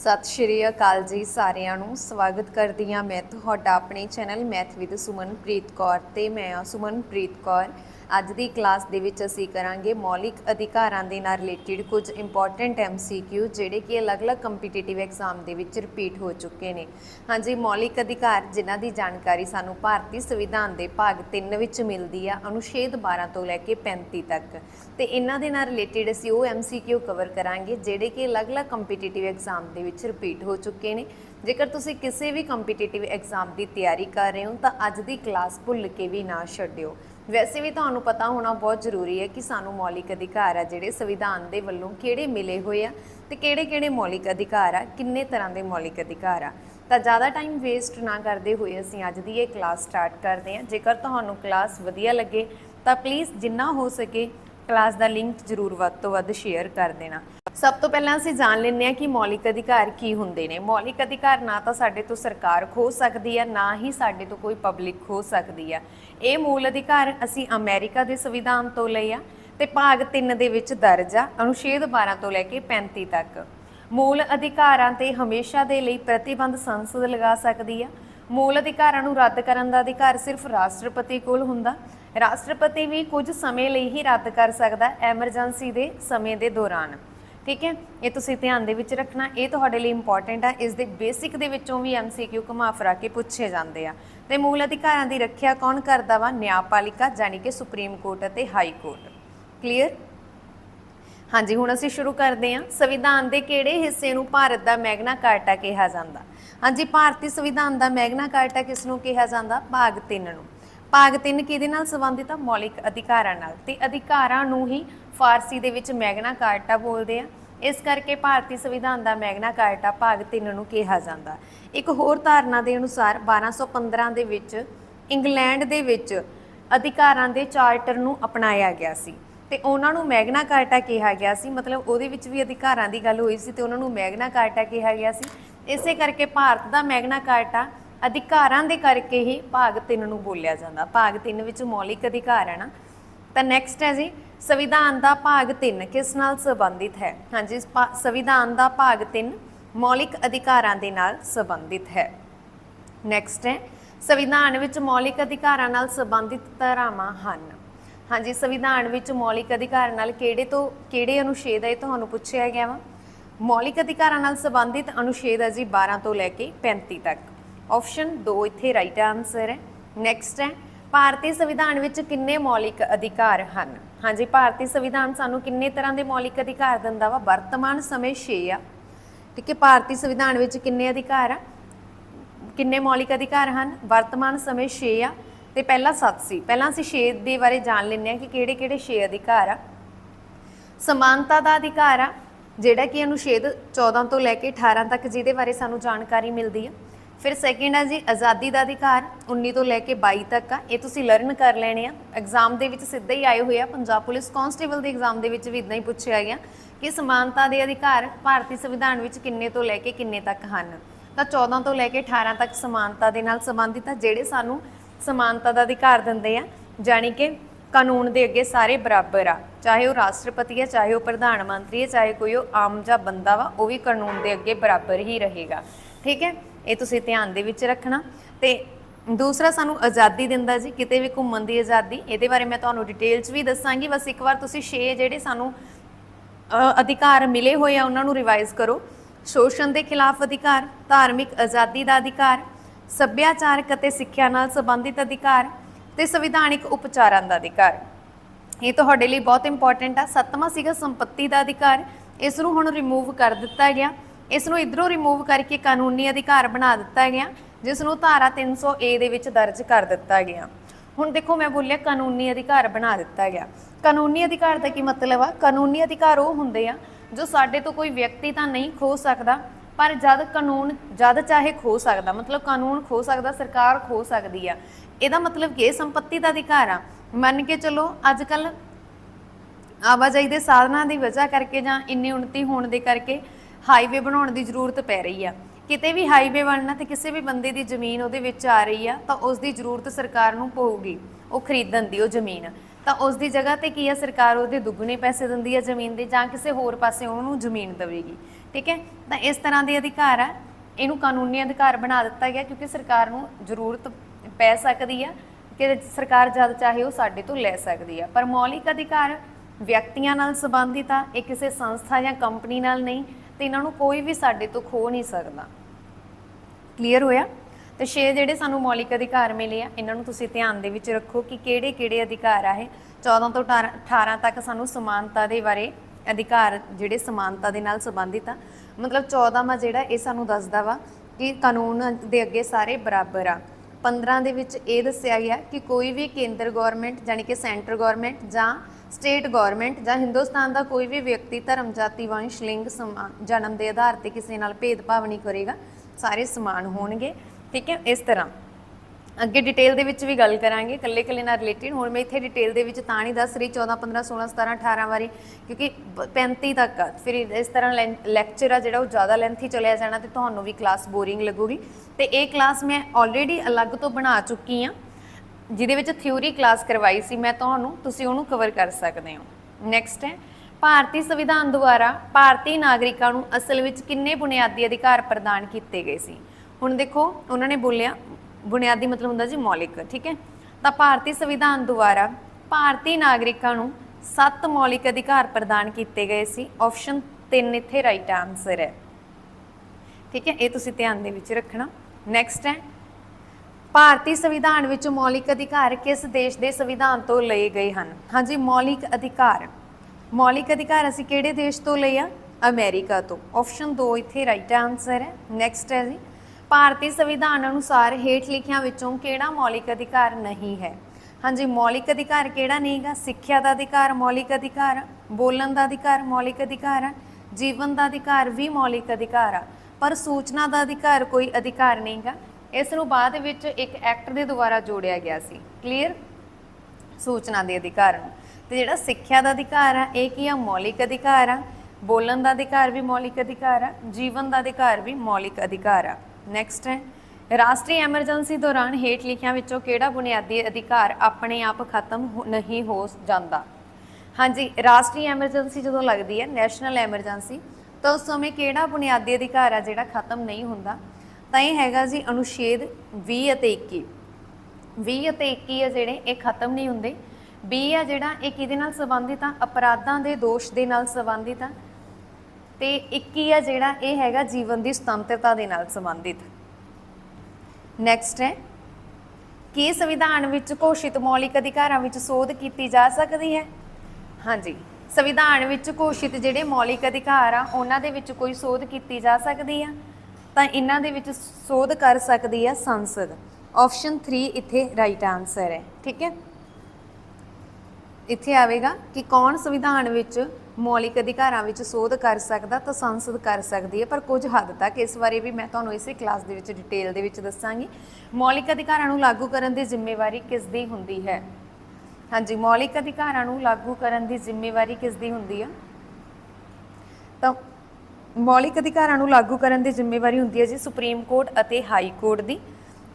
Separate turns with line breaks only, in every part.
ਸਤਿ ਸ਼੍ਰੀ ਅਕਾਲ ਜੀ ਸਾਰਿਆਂ ਨੂੰ। ਸਵਾਗਤ ਕਰਦੀ ਹਾਂ ਮੈਂ ਤੁਹਾਡਾ ਆਪਣੇ channel math with Sumanpreet Kaur ਤੇ ਮੈਂ ਹਾਂ ਸੁਮਨਪ੍ਰੀਤ ਕੌਰ। ਅੱਜ ਦੀ ਕਲਾਸ ਦੇ ਵਿੱਚ ਅਸੀਂ ਕਰਾਂਗੇ ਮੌਲਿਕ ਅਧਿਕਾਰਾਂ ਦੇ ਨਾਲ ਰਿਲੇਟਡ ਕੁਝ ਇੰਪੋਰਟੈਂਟ ਐਮਸੀਕਿਊ ਜਿਹੜੇ ਕਿ ਅਲੱਗ-ਅਲੱਗ ਕੰਪੀਟੀਟਿਵ ਐਗਜ਼ਾਮ ਦੇ ਵਿੱਚ ਰਿਪੀਟ ਹੋ ਚੁੱਕੇ ਨੇ। ਹਾਂਜੀ, ਮੌਲਿਕ ਅਧਿਕਾਰ ਜਿਨ੍ਹਾਂ ਦੀ ਜਾਣਕਾਰੀ ਸਾਨੂੰ ਭਾਰਤੀ ਸੰਵਿਧਾਨ ਦੇ ਭਾਗ 3 ਵਿੱਚ ਮਿਲਦੀ ਆ, ਅਨੁਛੇਦ 12 ਤੋਂ ਲੈ ਕੇ 35 ਤੱਕ। ਤੇ ਇਹਨਾਂ ਦੇ ਨਾਲ ਰਿਲੇਟਡ ਅਸੀਂ ਉਹ ਐਮਸੀਕਿਊ ਕਵਰ ਕਰਾਂਗੇ ਜਿਹੜੇ ਕਿ ਅਲੱਗ-ਅਲੱਗ ਕੰਪੀਟੀਟਿਵ ਐਗਜ਼ਾਮ ਦੇ ਵਿੱਚ ਰਿਪੀਟ ਹੋ ਚੁੱਕੇ ਨੇ। ਜੇਕਰ ਤੁਸੀਂ ਕਿਸੇ ਵੀ ਕੰਪੀਟੀਟਿਵ ਐਗਜ਼ਾਮ ਦੀ ਤਿਆਰੀ ਕਰ ਰਹੇ ਹੋ ਤਾਂ ਅੱਜ ਦੀ ਕਲਾਸ ਭੁੱਲ ਕੇ ਵੀ ਨਾ ਛੱਡਿਓ। ਵੈਸੇ ਵੀ ਤੁਹਾਨੂੰ ਪਤਾ ਹੋਣਾ ਬਹੁਤ ਜ਼ਰੂਰੀ ਹੈ ਕਿ ਸਾਨੂੰ ਮੌਲਿਕ ਅਧਿਕਾਰ ਆ ਜਿਹੜੇ ਸੰਵਿਧਾਨ ਦੇ ਵੱਲੋਂ ਕਿਹੜੇ ਮਿਲੇ ਹੋਏ ਆ ਤੇ ਕਿਹੜੇ-ਕਿਹੜੇ ਮੌਲਿਕ ਅਧਿਕਾਰ ਆ, ਕਿੰਨੇ ਤਰ੍ਹਾਂ ਦੇ ਮੌਲਿਕ ਅਧਿਕਾਰ ਆ। ਤਾਂ ਜ਼ਿਆਦਾ ਟਾਈਮ ਵੇਸਟ ਨਾ ਕਰਦੇ ਹੋਏ ਅਸੀਂ ਅੱਜ ਦੀ ਇਹ ਕਲਾਸ ਸਟਾਰਟ ਕਰਦੇ ਹਾਂ। ਜੇਕਰ ਤੁਹਾਨੂੰ ਕਲਾਸ ਵਧੀਆ ਲੱਗੇ ਤਾਂ ਪਲੀਜ਼ ਜਿੰਨਾ ਹੋ ਸਕੇ ਕਲਾਸ ਦਾ ਲਿੰਕ ਜ਼ਰੂਰ ਵੱਧ ਤੋਂ ਵੱਧ ਸ਼ੇਅਰ ਕਰ ਦੇਣਾ। ਸਭ ਤੋਂ ਪਹਿਲਾਂ ਅਸੀਂ ਜਾਣ ਲੈਂਦੇ ਹਾਂ ਕਿ ਮੌਲਿਕ ਅਧਿਕਾਰ ਕੀ ਹੁੰਦੇ ਨੇ। ਮੌਲਿਕ ਅਧਿਕਾਰ ਨਾ ਤਾਂ ਸਾਡੇ ਤੋਂ ਸਰਕਾਰ ਖੋ ਸਕਦੀ ਹੈ, ਨਾ ਹੀ ਸਾਡੇ ਤੋਂ ਕੋਈ ਪਬਲਿਕ ਖੋ ਸਕਦੀ ਹੈ। ਇਹ ਮੂਲ ਅਧਿਕਾਰ ਅਸੀਂ ਅਮਰੀਕਾ ਦੇ ਸੰਵਿਧਾਨ ਤੋਂ ਲਏ ਆ ਤੇ ਭਾਗ 3 ਦੇ ਵਿੱਚ ਦਰਜ ਆ, ਅਨੁਛੇਦ 12 ਤੋਂ ਲੈ ਕੇ 35 ਤੱਕ। ਮੂਲ ਅਧਿਕਾਰਾਂ ਤੇ ਹਮੇਸ਼ਾ ਦੇ ਲਈ ਪ੍ਰਤੀਬੰਧ ਸੰਸਦ ਲਗਾ ਸਕਦੀ ਆ। ਮੂਲ ਅਧਿਕਾਰਾਂ ਨੂੰ ਰੱਦ ਕਰਨ ਦਾ ਅਧਿਕਾਰ ਸਿਰਫ ਰਾਸ਼ਟਰਪਤੀ ਕੋਲ ਹੁੰਦਾ। ਰਾਸ਼ਟਰਪਤੀ ਵੀ ਕੁਝ ਸਮੇਂ ਲਈ ਹੀ ਰੱਦ ਕਰ ਸਕਦਾ ਐਮਰਜੈਂਸੀ ਦੇ ਸਮੇਂ ਦੇ ਦੌਰਾਨ। ਠੀਕ ਹੈ? ਇਹ ਤੁਸੀਂ ਧਿਆਨ ਦੇ ਵਿੱਚ ਰੱਖਣਾ। ਇਹ ਤੁਹਾਡੇ ਲਈ ਇੰਪੋਰਟੈਂਟ ਹੈ ਇਸ ਦੇ ਬੇਸਿਕ ਦੇ ਵਿੱਚੋਂ ਵੀ ਐਮਸੀਕਿਊ ਘੁਮਾ ਫਿਰਾ ਕੇ ਪੁੱਛੇ ਜਾਂਦੇ ਆ। ਤੇ ਮੂਲ ਅਧਿਕਾਰਾਂ ਦੀ ਰੱਖਿਆ ਕੌਣ ਕਰਦਾ ਵਾ? ਨਿਆਂਪਾਲਿਕਾ ਯਾਨੀ ਕਿ ਸੁਪਰੀਮ ਕੋਰਟ ਅਤੇ ਹਾਈ ਕੋਰਟ। ਕਲੀਅਰ ਹਾਂਜੀ, ਹੁਣ ਅਸੀਂ ਸ਼ੁਰੂ ਕਰਦੇ ਹਾਂ। ਸੰਵਿਧਾਨ ਦੇ ਕਿਹੜੇ ਹਿੱਸੇ ਨੂੰ ਭਾਰਤ ਦਾ ਮੈਗਨਾ ਕਾਰਟਾ ਕਿਹਾ ਜਾਂਦਾ? ਹਾਂਜੀ, ਭਾਰਤੀ ਸੰਵਿਧਾਨ ਦਾ ਮੈਗਨਾ ਕਾਰਟਾ ਕਿਸ ਨੂੰ ਕਿਹਾ ਜਾਂਦਾ? ਭਾਗ 3 ਨੂੰ। ਭਾਗ 3 ਕਿਹਦੇ ਨਾਲ ਸੰਬੰਧਿਤ ਆ? ਮੌਲਿਕ ਅਧਿਕਾਰਾਂ ਨਾਲ। ਤੇ ਅਧਿਕਾਰਾਂ ਨੂੰ ਹੀ ਫਾਰਸੀ ਦੇ ਵਿੱਚ ਮੈਗਨਾ ਕਾਰਟਾ ਬੋਲਦੇ ਆ। ਇਸ ਕਰਕੇ ਭਾਰਤੀ ਸੰਵਿਧਾਨ ਦਾ ਮੈਗਨਾ ਕਾਰਟਾ ਭਾਗ 3 ਨੂੰ ਕਿਹਾ ਜਾਂਦਾ। ਇੱਕ ਹੋਰ ਧਾਰਨਾ ਦੇ ਅਨੁਸਾਰ 1215 ਦੇ ਵਿੱਚ ਇੰਗਲੈਂਡ ਦੇ ਵਿੱਚ ਅਧਿਕਾਰਾਂ ਦੇ ਚਾਰਟਰ ਨੂੰ ਅਪਣਾਇਆ ਗਿਆ ਸੀ ਤੇ ਉਹਨਾਂ ਨੂੰ ਮੈਗਨਾ ਕਾਰਟਾ ਕਿਹਾ ਗਿਆ ਸੀ। ਮਤਲਬ ਉਹਦੇ ਵਿੱਚ ਵੀ ਅਧਿਕਾਰਾਂ ਦੀ ਗੱਲ ਹੋਈ ਸੀ ਤੇ ਉਹਨਾਂ ਨੂੰ ਮੈਗਨਾ ਕਾਰਟਾ ਕਿਹਾ ਗਿਆ ਸੀ। ਇਸੇ ਕਰਕੇ ਭਾਰਤ ਦਾ ਮੈਗਨਾ ਕਾਰਟਾ ਅਧਿਕਾਰਾਂ ਦੇ ਕਰਕੇ ਹੀ ਭਾਗ 3 ਨੂੰ ਬੋਲਿਆ ਜਾਂਦਾ। ਭਾਗ 3 ਵਿੱਚ ਮੌਲਿਕ ਅਧਿਕਾਰ ਹੈ ਨਾ। ਤਾਂ ਨੈਕਸਟ ਹੈ ਜੀ, ਸੰਵਿਧਾਨ ਦਾ ਭਾਗ 3 ਕਿਸ ਨਾਲ ਸੰਬੰਧਿਤ ਹੈ? ਹਾਂਜੀ ਭਾ- ਸੰਵਿਧਾਨ ਦਾ ਭਾਗ 3 ਮੌਲਿਕ ਅਧਿਕਾਰਾਂ ਦੇ ਨਾਲ ਸੰਬੰਧਿਤ ਹੈ। ਨੈਕਸਟ ਹੈ, ਸੰਵਿਧਾਨ ਵਿੱਚ ਮੌਲਿਕ ਅਧਿਕਾਰਾਂ ਨਾਲ ਸੰਬੰਧਿਤ ਧਾਰਾਵਾਂ ਹਨ। ਹਾਂਜੀ, ਸੰਵਿਧਾਨ ਵਿੱਚ ਮੌਲਿਕ ਅਧਿਕਾਰ ਨਾਲ ਕਿਹੜੇ ਤੋਂ, ਕਿਹੜੇ ਅਨੁਛੇਦ ਹੈ ਤੁਹਾਨੂੰ ਪੁੱਛਿਆ ਗਿਆ ਵਾ? ਮੌਲਿਕ ਅਧਿਕਾਰਾਂ ਨਾਲ ਸੰਬੰਧਿਤ ਅਨੁਛੇਦ ਹੈ ਜੀ 12 ਤੋਂ ਲੈ ਕੇ 35 ਤੱਕ। ਆਪਸ਼ਨ 2 ਇੱਥੇ ਰਾਈਟ ਆਨਸਰ ਹੈ। ਨੈਕਸਟ ਹੈ ਭਾਰਤੀ ਸੰਵਿਧਾਨ ਵਿੱਚ ਕਿੰਨੇ ਮੌਲਿਕ ਅਧਿਕਾਰ ਹਨ? ਹਾਂਜੀ, ਭਾਰਤੀ ਸੰਵਿਧਾਨ ਸਾਨੂੰ ਕਿੰਨੇ ਤਰ੍ਹਾਂ ਦੇ ਮੌਲਿਕ ਅਧਿਕਾਰ ਦਿੰਦਾ ਵਾ? ਵਰਤਮਾਨ ਸਮੇਂ 6 ਆ। ਠੀਕ ਹੈ, ਭਾਰਤੀ ਸੰਵਿਧਾਨ ਵਿੱਚ ਕਿੰਨੇ ਅਧਿਕਾਰ ਆ? ਕਿੰਨੇ ਮੌਲਿਕ ਅਧਿਕਾਰ ਹਨ? ਵਰਤਮਾਨ ਸਮੇਂ 6 ਆ ਤੇ ਪਹਿਲਾਂ 7 ਸੀ। ਪਹਿਲਾਂ ਅਸੀਂ 6 ਦੇ ਬਾਰੇ ਜਾਣ ਲੈਂਦੇ ਹਾਂ ਕਿ ਕਿਹੜੇ-ਕਿਹੜੇ 6 ਅਧਿਕਾਰ ਆ। ਸਮਾਨਤਾ ਦਾ ਅਧਿਕਾਰ ਆ, ਜਿਹੜਾ ਕਿ ਅਨੁਛੇਦ 14 ਤੋਂ ਲੈ ਕੇ 18 ਤੱਕ ਜਿਹਦੇ ਬਾਰੇ ਸਾਨੂੰ ਜਾਣਕਾਰੀ ਮਿਲਦੀ ਆ। ਫਿਰ ਸੈਕਿੰਡ ਆ ਜੀ, ਆਜ਼ਾਦੀ ਦਾ ਅਧਿਕਾਰ 19 ਤੋਂ ਲੈ ਕੇ 22 ਤੱਕ ਆ। ਇਹ ਤੁਸੀਂ ਲਰਨ ਕਰ ਲੈਣੇ ਆ। ਐਗਜ਼ਾਮ ਦੇ ਵਿੱਚ ਸਿੱਧੇ ਹੀ ਆਏ ਹੋਏ ਆ। ਪੰਜਾਬ ਪੁਲਿਸ ਕਾਂਸਟੇਬਲ ਦੇ ਐਗਜ਼ਾਮ ਦੇ ਵਿੱਚ ਵੀ ਇਦਾਂ ਹੀ ਪੁੱਛਿਆ ਗਿਆ ਕਿ ਸਮਾਨਤਾ ਦੇ ਅਧਿਕਾਰ ਭਾਰਤੀ ਸੰਵਿਧਾਨ ਵਿੱਚ ਕਿੰਨੇ ਤੋਂ ਲੈ ਕੇ ਕਿੰਨੇ ਤੱਕ ਹਨ? ਤਾਂ 14 ਤੋਂ ਲੈ ਕੇ 18 ਤੱਕ ਸਮਾਨਤਾ ਦੇ ਨਾਲ ਸੰਬੰਧਿਤ ਆ, ਜਿਹੜੇ ਸਾਨੂੰ ਸਮਾਨਤਾ ਦਾ ਅਧਿਕਾਰ ਦਿੰਦੇ ਆ, ਜਾਣੀ ਕਿ ਕਾਨੂੰਨ ਦੇ ਅੱਗੇ ਸਾਰੇ ਬਰਾਬਰ ਆ। ਚਾਹੇ ਉਹ ਰਾਸ਼ਟਰਪਤੀ ਹੈ ਚਾਹੇ ਉਹ ਪ੍ਰਧਾਨ ਮੰਤਰੀ ਹੈ ਚਾਹੇ ਕੋਈ ਉਹ ਆਮ ਜਾਂ ਬੰਦਾ ਵਾ, ਉਹ ਵੀ ਕਾਨੂੰਨ ਦੇ ਅੱਗੇ ਬਰਾਬਰ ਹੀ ਰਹੇਗਾ। ਠੀਕ ਹੈ? ਇਹ ਤੁਸੀਂ ਧਿਆਨ ਦੇ ਵਿੱਚ ਰੱਖਣਾ। ਤੇ ਦੂਸਰਾ ਸਾਨੂੰ ਆਜ਼ਾਦੀ ਦਿੰਦਾ ਜੀ, ਕਿਤੇ ਵੀ ਘੁੰਮਣ ਦੀ ਆਜ਼ਾਦੀ, ਇਹਦੇ ਬਾਰੇ ਮੈਂ ਤੁਹਾਨੂੰ ਡਿਟੇਲ 'ਚ ਵੀ ਦੱਸਾਂਗੀ। ਬਸ ਇੱਕ ਵਾਰ ਤੁਸੀਂ ਛੇ ਜਿਹੜੇ ਸਾਨੂੰ ਅਧਿਕਾਰ ਮਿਲੇ ਹੋਏ ਆ, ਉਹਨਾਂ ਨੂੰ ਰਿਵਾਈਜ਼ ਕਰੋ। ਸ਼ੋਸ਼ਣ ਦੇ ਖਿਲਾਫ ਅਧਿਕਾਰ, ਧਾਰਮਿਕ ਆਜ਼ਾਦੀ ਦਾ ਅਧਿਕਾਰ, ਸੱਭਿਆਚਾਰਕ ਅਤੇ ਸਿੱਖਿਆ ਨਾਲ ਸੰਬੰਧਿਤ ਅਧਿਕਾਰ ਤੇ ਸੰਵਿਧਾਨਿਕ ਉਪਚਾਰਾਂ ਦਾ ਅਧਿਕਾਰ। ਇਹ ਤੁਹਾਡੇ ਲਈ ਬਹੁਤ ਇੰਪੋਰਟੈਂਟ ਆ। ਸੱਤਵਾਂ ਸੀਗਾ ਸੰਪਤੀ ਦਾ ਅਧਿਕਾਰ। ਇਸ ਨੂੰ ਹੁਣ ਰਿਮੂਵ ਕਰ ਦਿੱਤਾ ਗਿਆ। ਇਸ ਨੂੰ ਇਧਰੋਂ ਰਿਮੂਵ ਕਰਕੇ ਕਾਨੂੰਨੀ ਅਧਿਕਾਰ ਬਣਾ ਦਿੱਤਾ ਗਿਆ, ਜਿਸ ਨੂੰ ਧਾਰਾ 300A ਦੇ ਵਿੱਚ ਦਰਜ ਕਰ ਦਿੱਤਾ ਗਿਆ। ਹੁਣ ਦੇਖੋ ਮੈਂ ਬੋਲਿਆ ਕਾਨੂੰਨੀ ਅਧਿਕਾਰ ਬਣਾ ਦਿੱਤਾ ਗਿਆ। ਕਾਨੂੰਨੀ ਅਧਿਕਾਰ ਦਾ ਕੀ ਮਤਲਬ ਆ? ਕਾਨੂੰਨੀ ਅਧਿਕਾਰ ਉਹ ਹੁੰਦੇ ਆ, ਜੋ ਸਾਡੇ ਤੋਂ ਕੋਈ ਵਿਅਕਤੀ ਤਾਂ ਨਹੀਂ ਖੋ ਸਕਦਾ, ਪਰ ਜਦ ਕਾਨੂੰਨ, ਜਦ ਚਾਹੇ ਖੋ ਸਕਦਾ, ਮਤਲਬ ਕਾਨੂੰਨ ਖੋ ਸਕਦਾ, ਸਰਕਾਰ ਖੋ ਸਕਦੀ ਆ। ਇਹਦਾ ਮਤਲਬ ਕੀ? ਇਹ ਸੰਪਤੀ ਦਾ ਅਧਿਕਾਰ ਆ। ਮੰਨ ਕੇ ਚਲੋ ਅੱਜ ਕੱਲ ਆਵਾਜਾਈ ਦੇ ਸਾਧਨਾਂ ਦੀ ਵਜ੍ਹਾ ਕਰਕੇ ਜਾਂ ਇੰਨੀ ਉਨਤੀ ਹੋਣ ਦੇ ਕਰਕੇ ਹਾਈਵੇ ਬਣਾਉਣ ਦੀ ਜ਼ਰੂਰਤ ਪੈ ਰਹੀ ਆ। ਕਿਤੇ ਵੀ ਹਾਈਵੇ ਬਣਨਾ ਤੇ ਕਿਸੇ ਵੀ ਬੰਦੇ ਦੀ ਜ਼ਮੀਨ ਉਹਦੇ ਵਿੱਚ ਆ ਰਹੀ ਆ, ਤਾਂ ਉਸ ਦੀ ਜ਼ਰੂਰਤ ਸਰਕਾਰ ਨੂੰ ਪਊਗੀ, ਉਹ ਖਰੀਦਣ ਦੀ ਉਹ ਜ਼ਮੀਨ। ਤਾਂ ਉਸ ਦੀ ਜਗ੍ਹਾ ਤੇ ਕੀ ਆ, ਸਰਕਾਰ ਉਹਦੇ ਦੁੱਗਣੇ ਪੈਸੇ ਦਿੰਦੀ ਆ ਜ਼ਮੀਨ ਦੇ ਜਾਂ ਕਿਸੇ ਹੋਰ ਪਾਸੇ ਉਹਨੂੰ ਜ਼ਮੀਨ ਦੇਵੇਗੀ, ਠੀਕ ਹੈ? ਤਾਂ ਇਸ ਤਰ੍ਹਾਂ ਦੇ ਅਧਿਕਾਰ ਆ। ਇਹਨੂੰ ਕਾਨੂੰਨੀ ਅਧਿਕਾਰ ਬਣਾ ਦਿੱਤਾ ਗਿਆ ਕਿਉਂਕਿ ਸਰਕਾਰ ਨੂੰ ਜ਼ਰੂਰਤ ਪੈ ਸਕਦੀ ਆ ਕਿ ਸਰਕਾਰ ਜਦ ਚਾਹੇ ਉਹ ਸਾਡੇ ਤੋਂ ਲੈ ਸਕਦੀ ਆ। ਪਰ ਮੌਲਿਕ ਅਧਿਕਾਰ ਵਿਅਕਤੀਆਂ ਨਾਲ ਸੰਬੰਧਿਤ ਆ, ਇਹ ਕਿਸੇ ਸੰਸਥਾ ਜਾਂ ਕੰਪਨੀ ਨਾਲ ਨਹੀਂ। ਤੇ ਇਹਨਾਂ ਨੂੰ ਕੋਈ ਵੀ ਸਾਡੇ ਤੋਂ ਖੋ ਨਹੀਂ ਸਕਦਾ। ਕਲੀਅਰ ਹੋਇਆ? ਤੇ ਛੇ ਜਿਹੜੇ ਸਾਨੂੰ ਮੌਲਿਕ ਅਧਿਕਾਰ ਮਿਲੇ ਆ, ਇਹਨਾਂ ਨੂੰ ਤੁਸੀਂ ਧਿਆਨ ਦੇ ਵਿੱਚ ਰੱਖੋ ਕਿ ਕਿਹੜੇ ਕਿਹੜੇ ਅਧਿਕਾਰ ਆ ਇਹ। 14 ਤੋਂ 18 ਤੱਕ ਸਾਨੂੰ ਸਮਾਨਤਾ ਦੇ ਬਾਰੇ ਅਧਿਕਾਰ ਜਿਹੜੇ ਸਮਾਨਤਾ ਦੇ ਨਾਲ ਸੰਬੰਧਿਤ ਆ। ਮਤਲਬ 14ਵਾਂ ਜਿਹੜਾ ਇਹ ਸਾਨੂੰ ਦੱਸਦਾ ਵਾ ਕਿ ਕਾਨੂੰਨ ਦੇ ਅੱਗੇ ਸਾਰੇ ਬਰਾਬਰ ਆ। 15 ਦੇ ਵਿੱਚ ਇਹ ਦੱਸਿਆ ਗਿਆ ਕਿ ਕੋਈ ਵੀ ਕੇਂਦਰ ਗਵਰਨਮੈਂਟ ਜਾਨੀ ਕਿ ਸੈਂਟਰ ਗਵਰਨਮੈਂਟ ਜਾਂ ਸਟੇਟ ਗਵਰਨਮੈਂਟ ਜਾਂ ਹਿੰਦੁਸਤਾਨ ਦਾ ਕੋਈ ਵੀ ਵਿਅਕਤੀ, ਧਰਮ, ਜਾਤੀ, ਵੰਸ਼, ਲਿੰਗ, ਸਮਾ- ਜਨਮ ਦੇ ਆਧਾਰ ਤੇ ਕਿਸੇ ਨਾਲ ਭੇਦਭਾਵ ਨਹੀਂ ਕਰੇਗਾ, ਸਾਰੇ ਸਮਾਨ ਹੋਣਗੇ, ਠੀਕ ਹੈ? ਇਸ ਤਰ੍ਹਾਂ। ਅੱਗੇ ਡਿਟੇਲ ਦੇ ਵਿੱਚ ਵੀ ਗੱਲ ਕਰਾਂਗੇ ਕੱਲੇ ਕੱਲੇ ਨਾਲ ਰਿਲੇਟਡ ਹੁਣ ਮੈਂ ਇੱਥੇ ਡਿਟੇਲ ਦੇ ਵਿੱਚ ਤਾਂ ਨਹੀਂ ਦੱਸ ਰਹੀ 14 15 16 17 18 ਬਾਰੇ ਕਿਉਂਕਿ ਬ- 35 ਤੱਕ ਫਿਰ ਇਸ ਤਰ੍ਹਾਂ ਲੈਕਚਰ ਆ ਜਿਹੜਾ ਉਹ ਜ਼ਿਆਦਾ ਲੈਂਥੀ ਚਲਿਆ ਜਾਣਾ ਤੇ ਤੁਹਾਨੂੰ ਵੀ ਕਲਾਸ ਬੋਰਿੰਗ ਲੱਗੂਗੀ। ਤੇ ਇਹ ਕਲਾਸ ਮੈਂ ਆਲਰੇਡੀ ਅਲੱਗ ਤੋਂ ਬਣਾ ਚੁੱਕੀ ਆ ਜਿਹਦੇ ਵਿੱਚ ਥਿਊਰੀ ਕਲਾਸ ਕਰਵਾਈ ਸੀ, ਮੈਂ ਤੁਹਾਨੂੰ, ਤੁਸੀਂ ਉਹਨੂੰ ਕਵਰ ਕਰ ਸਕਦੇ ਹੋ। ਨੈਕਸਟ ਹੈ, ਭਾਰਤੀ ਸੰਵਿਧਾਨ ਦੁਆਰਾ ਭਾਰਤੀ ਨਾਗਰਿਕਾਂ ਨੂੰ ਅਸਲ ਵਿੱਚ ਕਿੰਨੇ ਬੁਨਿਆਦੀ ਅਧਿਕਾਰ ਪ੍ਰਦਾਨ ਕੀਤੇ ਗਏ ਸੀ? ਹੁਣ ਦੇਖੋ, ਉਹਨਾਂ ਨੇ ਬੋਲਿਆ, ਬੁਨਿਆਦੀ ਮਤਲਬ ਹੁੰਦਾ ਜੀ ਮੌਲਿਕ, ਠੀਕ ਹੈ? ਤਾਂ ਭਾਰਤੀ ਸੰਵਿਧਾਨ ਦੁਆਰਾ ਭਾਰਤੀ ਨਾਗਰਿਕਾਂ ਨੂੰ ਸੱਤ ਮੌਲਿਕ ਅਧਿਕਾਰ ਪ੍ਰਦਾਨ ਕੀਤੇ ਗਏ ਸੀ। ਆਪਸ਼ਨ 3 ਇੱਥੇ ਰਾਈਟ ਆਨਸਰ ਹੈ। ਠੀਕ ਹੈ, ਇਹ ਤੁਸੀਂ ਧਿਆਨ ਦੇ ਵਿੱਚ ਰੱਖਣਾ। ਨੈਕਸਟ ਹੈ ਭਾਰਤੀ ਸੰਵਿਧਾਨ ਵਿੱਚ ਮੌਲਿਕ ਅਧਿਕਾਰ ਕਿਸ ਦੇਸ਼ ਦੇ ਸੰਵਿਧਾਨ ਤੋਂ ਲਏ ਗਏ ਹਨ? ਹਾਂਜੀ ਮੌਲਿਕ ਅਧਿਕਾਰ। ਮੌਲਿਕ ਅਧਿਕਾਰ ਅਸੀਂ ਕਿਹੜੇ ਦੇਸ਼ ਤੋਂ ਲਏ ਆ? ਅਮਰੀਕਾ ਤੋਂ। ਆਪਸ਼ਨ 2 ਇੱਥੇ ਰਾਈਟ ਆਨਸਰ ਹੈ। ਨੈਕਸਟ ਹੈ ਜੀ। ਭਾਰਤੀ ਸੰਵਿਧਾਨ ਅਨੁਸਾਰ ਹੇਠ ਲਿਖਿਆਂ ਵਿੱਚੋਂ ਕਿਹੜਾ ਮੌਲਿਕ ਅਧਿਕਾਰ ਨਹੀਂ ਹੈ? ਹਾਂਜੀ ਮੌਲਿਕ ਅਧਿਕਾਰ ਕਿਹੜਾ ਨਹੀਂਗਾ ਸਿੱਖਿਆ ਦਾ ਅਧਿਕਾਰ ਮੌਲਿਕ ਅਧਿਕਾਰ ਆ, ਬੋਲਣ ਦਾ ਅਧਿਕਾਰ ਮੌਲਿਕ ਅਧਿਕਾਰ ਆ ਜੀਵਨ ਦਾ ਅਧਿਕਾਰ ਵੀ ਮੌਲਿਕ ਅਧਿਕਾਰ ਆ। ਪਰ ਸੂਚਨਾ ਦਾ ਅਧਿਕਾਰ ਕੋਈ ਅਧਿਕਾਰ ਨਹੀਂਗਾ ਇਸ ਨੂੰ ਬਾਅਦ ਵਿੱਚ ਇੱਕ ਐਕਟ ਦੇ ਦੁਆਰਾ ਜੋੜਿਆ ਗਿਆ ਸੀ। ਕਲੀਅਰ ਸੂਚਨਾ ਦੇ ਅਧਿਕਾਰ ਨੂੰ। ਤੇ ਜਿਹੜਾ ਸਿੱਖਿਆ ਦਾ ਅਧਿਕਾਰ ਆ, ਇਹ ਕੀ ਆ? ਮੌਲਿਕ ਅਧਿਕਾਰ ਆ। ਬੋਲਣ ਦਾ ਅਧਿਕਾਰ ਵੀ ਮੌਲਿਕ ਅਧਿਕਾਰ ਆ। ਜੀਵਨ ਦਾ ਅਧਿਕਾਰ ਵੀ ਮੌਲਿਕ ਅਧਿਕਾਰ ਆ। ਨੈਕਸਟ ਹੈ। ਰਾਸ਼ਟਰੀ ਐਮਰਜੈਂਸੀ ਦੌਰਾਨ ਹੇਠ ਲਿਖਿਆਂ ਵਿੱਚੋਂ ਕਿਹੜਾ ਬੁਨਿਆਦੀ ਅਧਿਕਾਰ ਆਪਣੇ ਆਪ ਖਤਮ ਨਹੀਂ ਹੋ ਜਾਂਦਾ? ਹਾਂਜੀ, ਰਾਸ਼ਟਰੀ ਐਮਰਜੈਂਸੀ ਜਦੋਂ ਲੱਗਦੀ ਹੈ, ਨੈਸ਼ਨਲ ਐਮਰਜੈਂਸੀ, ਤਾਂ ਉਸ ਸਮੇਂ ਕਿਹੜਾ ਬੁਨਿਆਦੀ ਅਧਿਕਾਰ ਆ ਜਿਹੜਾ ਖਤਮ ਨਹੀਂ ਹੁੰਦਾ? ਤਾਂ ਇਹ ਹੈਗਾ ਜੀ ਅਨੁਛੇਦ 20 ਅਤੇ 21 20 ਅਤੇ 21 ਆ ਜਿਹੜੇ, ਇਹ ਖਤਮ ਨਹੀਂ ਹੁੰਦੇ। 20 ਆ ਜਿਹੜਾ, ਇਹ ਕਿਹਦੇ ਨਾਲ ਸੰਬੰਧਿਤ ਆ? ਅਪਰਾਧਾਂ ਦੇ ਦੋਸ਼ ਦੇ ਨਾਲ ਸੰਬੰਧਿਤ ਆ। ਤੇ 21 ਆ ਜਿਹੜਾ, ਇਹ ਹੈਗਾ ਜੀਵਨ ਦੀ ਸੁਤੰਤਰਤਾ ਦੇ ਨਾਲ ਸੰਬੰਧਿਤ। ਨੈਕਸਟ ਹੈ। ਕੀ ਸੰਵਿਧਾਨ ਵਿੱਚ ਘੋਸ਼ਿਤ ਮੌਲਿਕ ਅਧਿਕਾਰਾਂ ਵਿੱਚ ਸੋਧ ਕੀਤੀ ਜਾ ਸਕਦੀ ਹੈ? ਹਾਂਜੀ। ਸੰਵਿਧਾਨ ਵਿੱਚ ਘੋਸ਼ਿਤ ਜਿਹੜੇ ਮੌਲਿਕ ਅਧਿਕਾਰ ਆ, ਉਹਨਾਂ ਦੇ ਵਿੱਚ ਕੋਈ ਸੋਧ ਕੀਤੀ ਜਾ ਸਕਦੀ ਆ? ਤਾਂ ਇਹਨਾਂ ਦੇ ਵਿੱਚ ਸੋਧ ਕਰ ਸਕਦੀ ਹੈ ਸੰਸਦ। ਆਪਸ਼ਨ 3 ਇੱਥੇ ਰਾਈਟ ਆਨਸਰ ਹੈ, ਠੀਕ ਹੈ? ਇੱਥੇ ਆਵੇਗਾ ਕਿ ਕੌਣ ਸੰਵਿਧਾਨ ਵਿੱਚ ਮੌਲਿਕ ਅਧਿਕਾਰਾਂ ਵਿੱਚ ਸੋਧ ਕਰ ਸਕਦਾ ਤਾਂ ਸੰਸਦ ਕਰ ਸਕਦੀ ਹੈ, ਪਰ ਕੁਝ ਹੱਦ ਤੱਕ ਇਸ ਬਾਰੇ ਵੀ ਮੈਂ ਤੁਹਾਨੂੰ ਇਸੇ ਕਲਾਸ ਦੇ ਵਿੱਚ ਡਿਟੇਲ ਦੇ ਵਿੱਚ ਦੱਸਾਂਗੀ। ਮੌਲਿਕ ਅਧਿਕਾਰਾਂ ਨੂੰ ਲਾਗੂ ਕਰਨ ਦੀ ਜ਼ਿੰਮੇਵਾਰੀ ਕਿਸ ਦੀ ਹੁੰਦੀ ਹੈ? ਹਾਂਜੀ, ਮੌਲਿਕ ਅਧਿਕਾਰਾਂ ਨੂੰ ਲਾਗੂ ਕਰਨ ਦੀ ਜ਼ਿੰਮੇਵਾਰੀ ਕਿਸ ਦੀ ਹੁੰਦੀ ਆ? ਤਾਂ ਮੌਲਿਕ ਅਧਿਕਾਰਾਂ ਨੂੰ ਲਾਗੂ ਕਰਨ ਦੀ ਜ਼ਿੰਮੇਵਾਰੀ ਹੁੰਦੀ ਹੈ ਜੀ ਸੁਪਰੀਮ ਕੋਰਟ ਅਤੇ ਹਾਈ ਕੋਰਟ ਦੀ।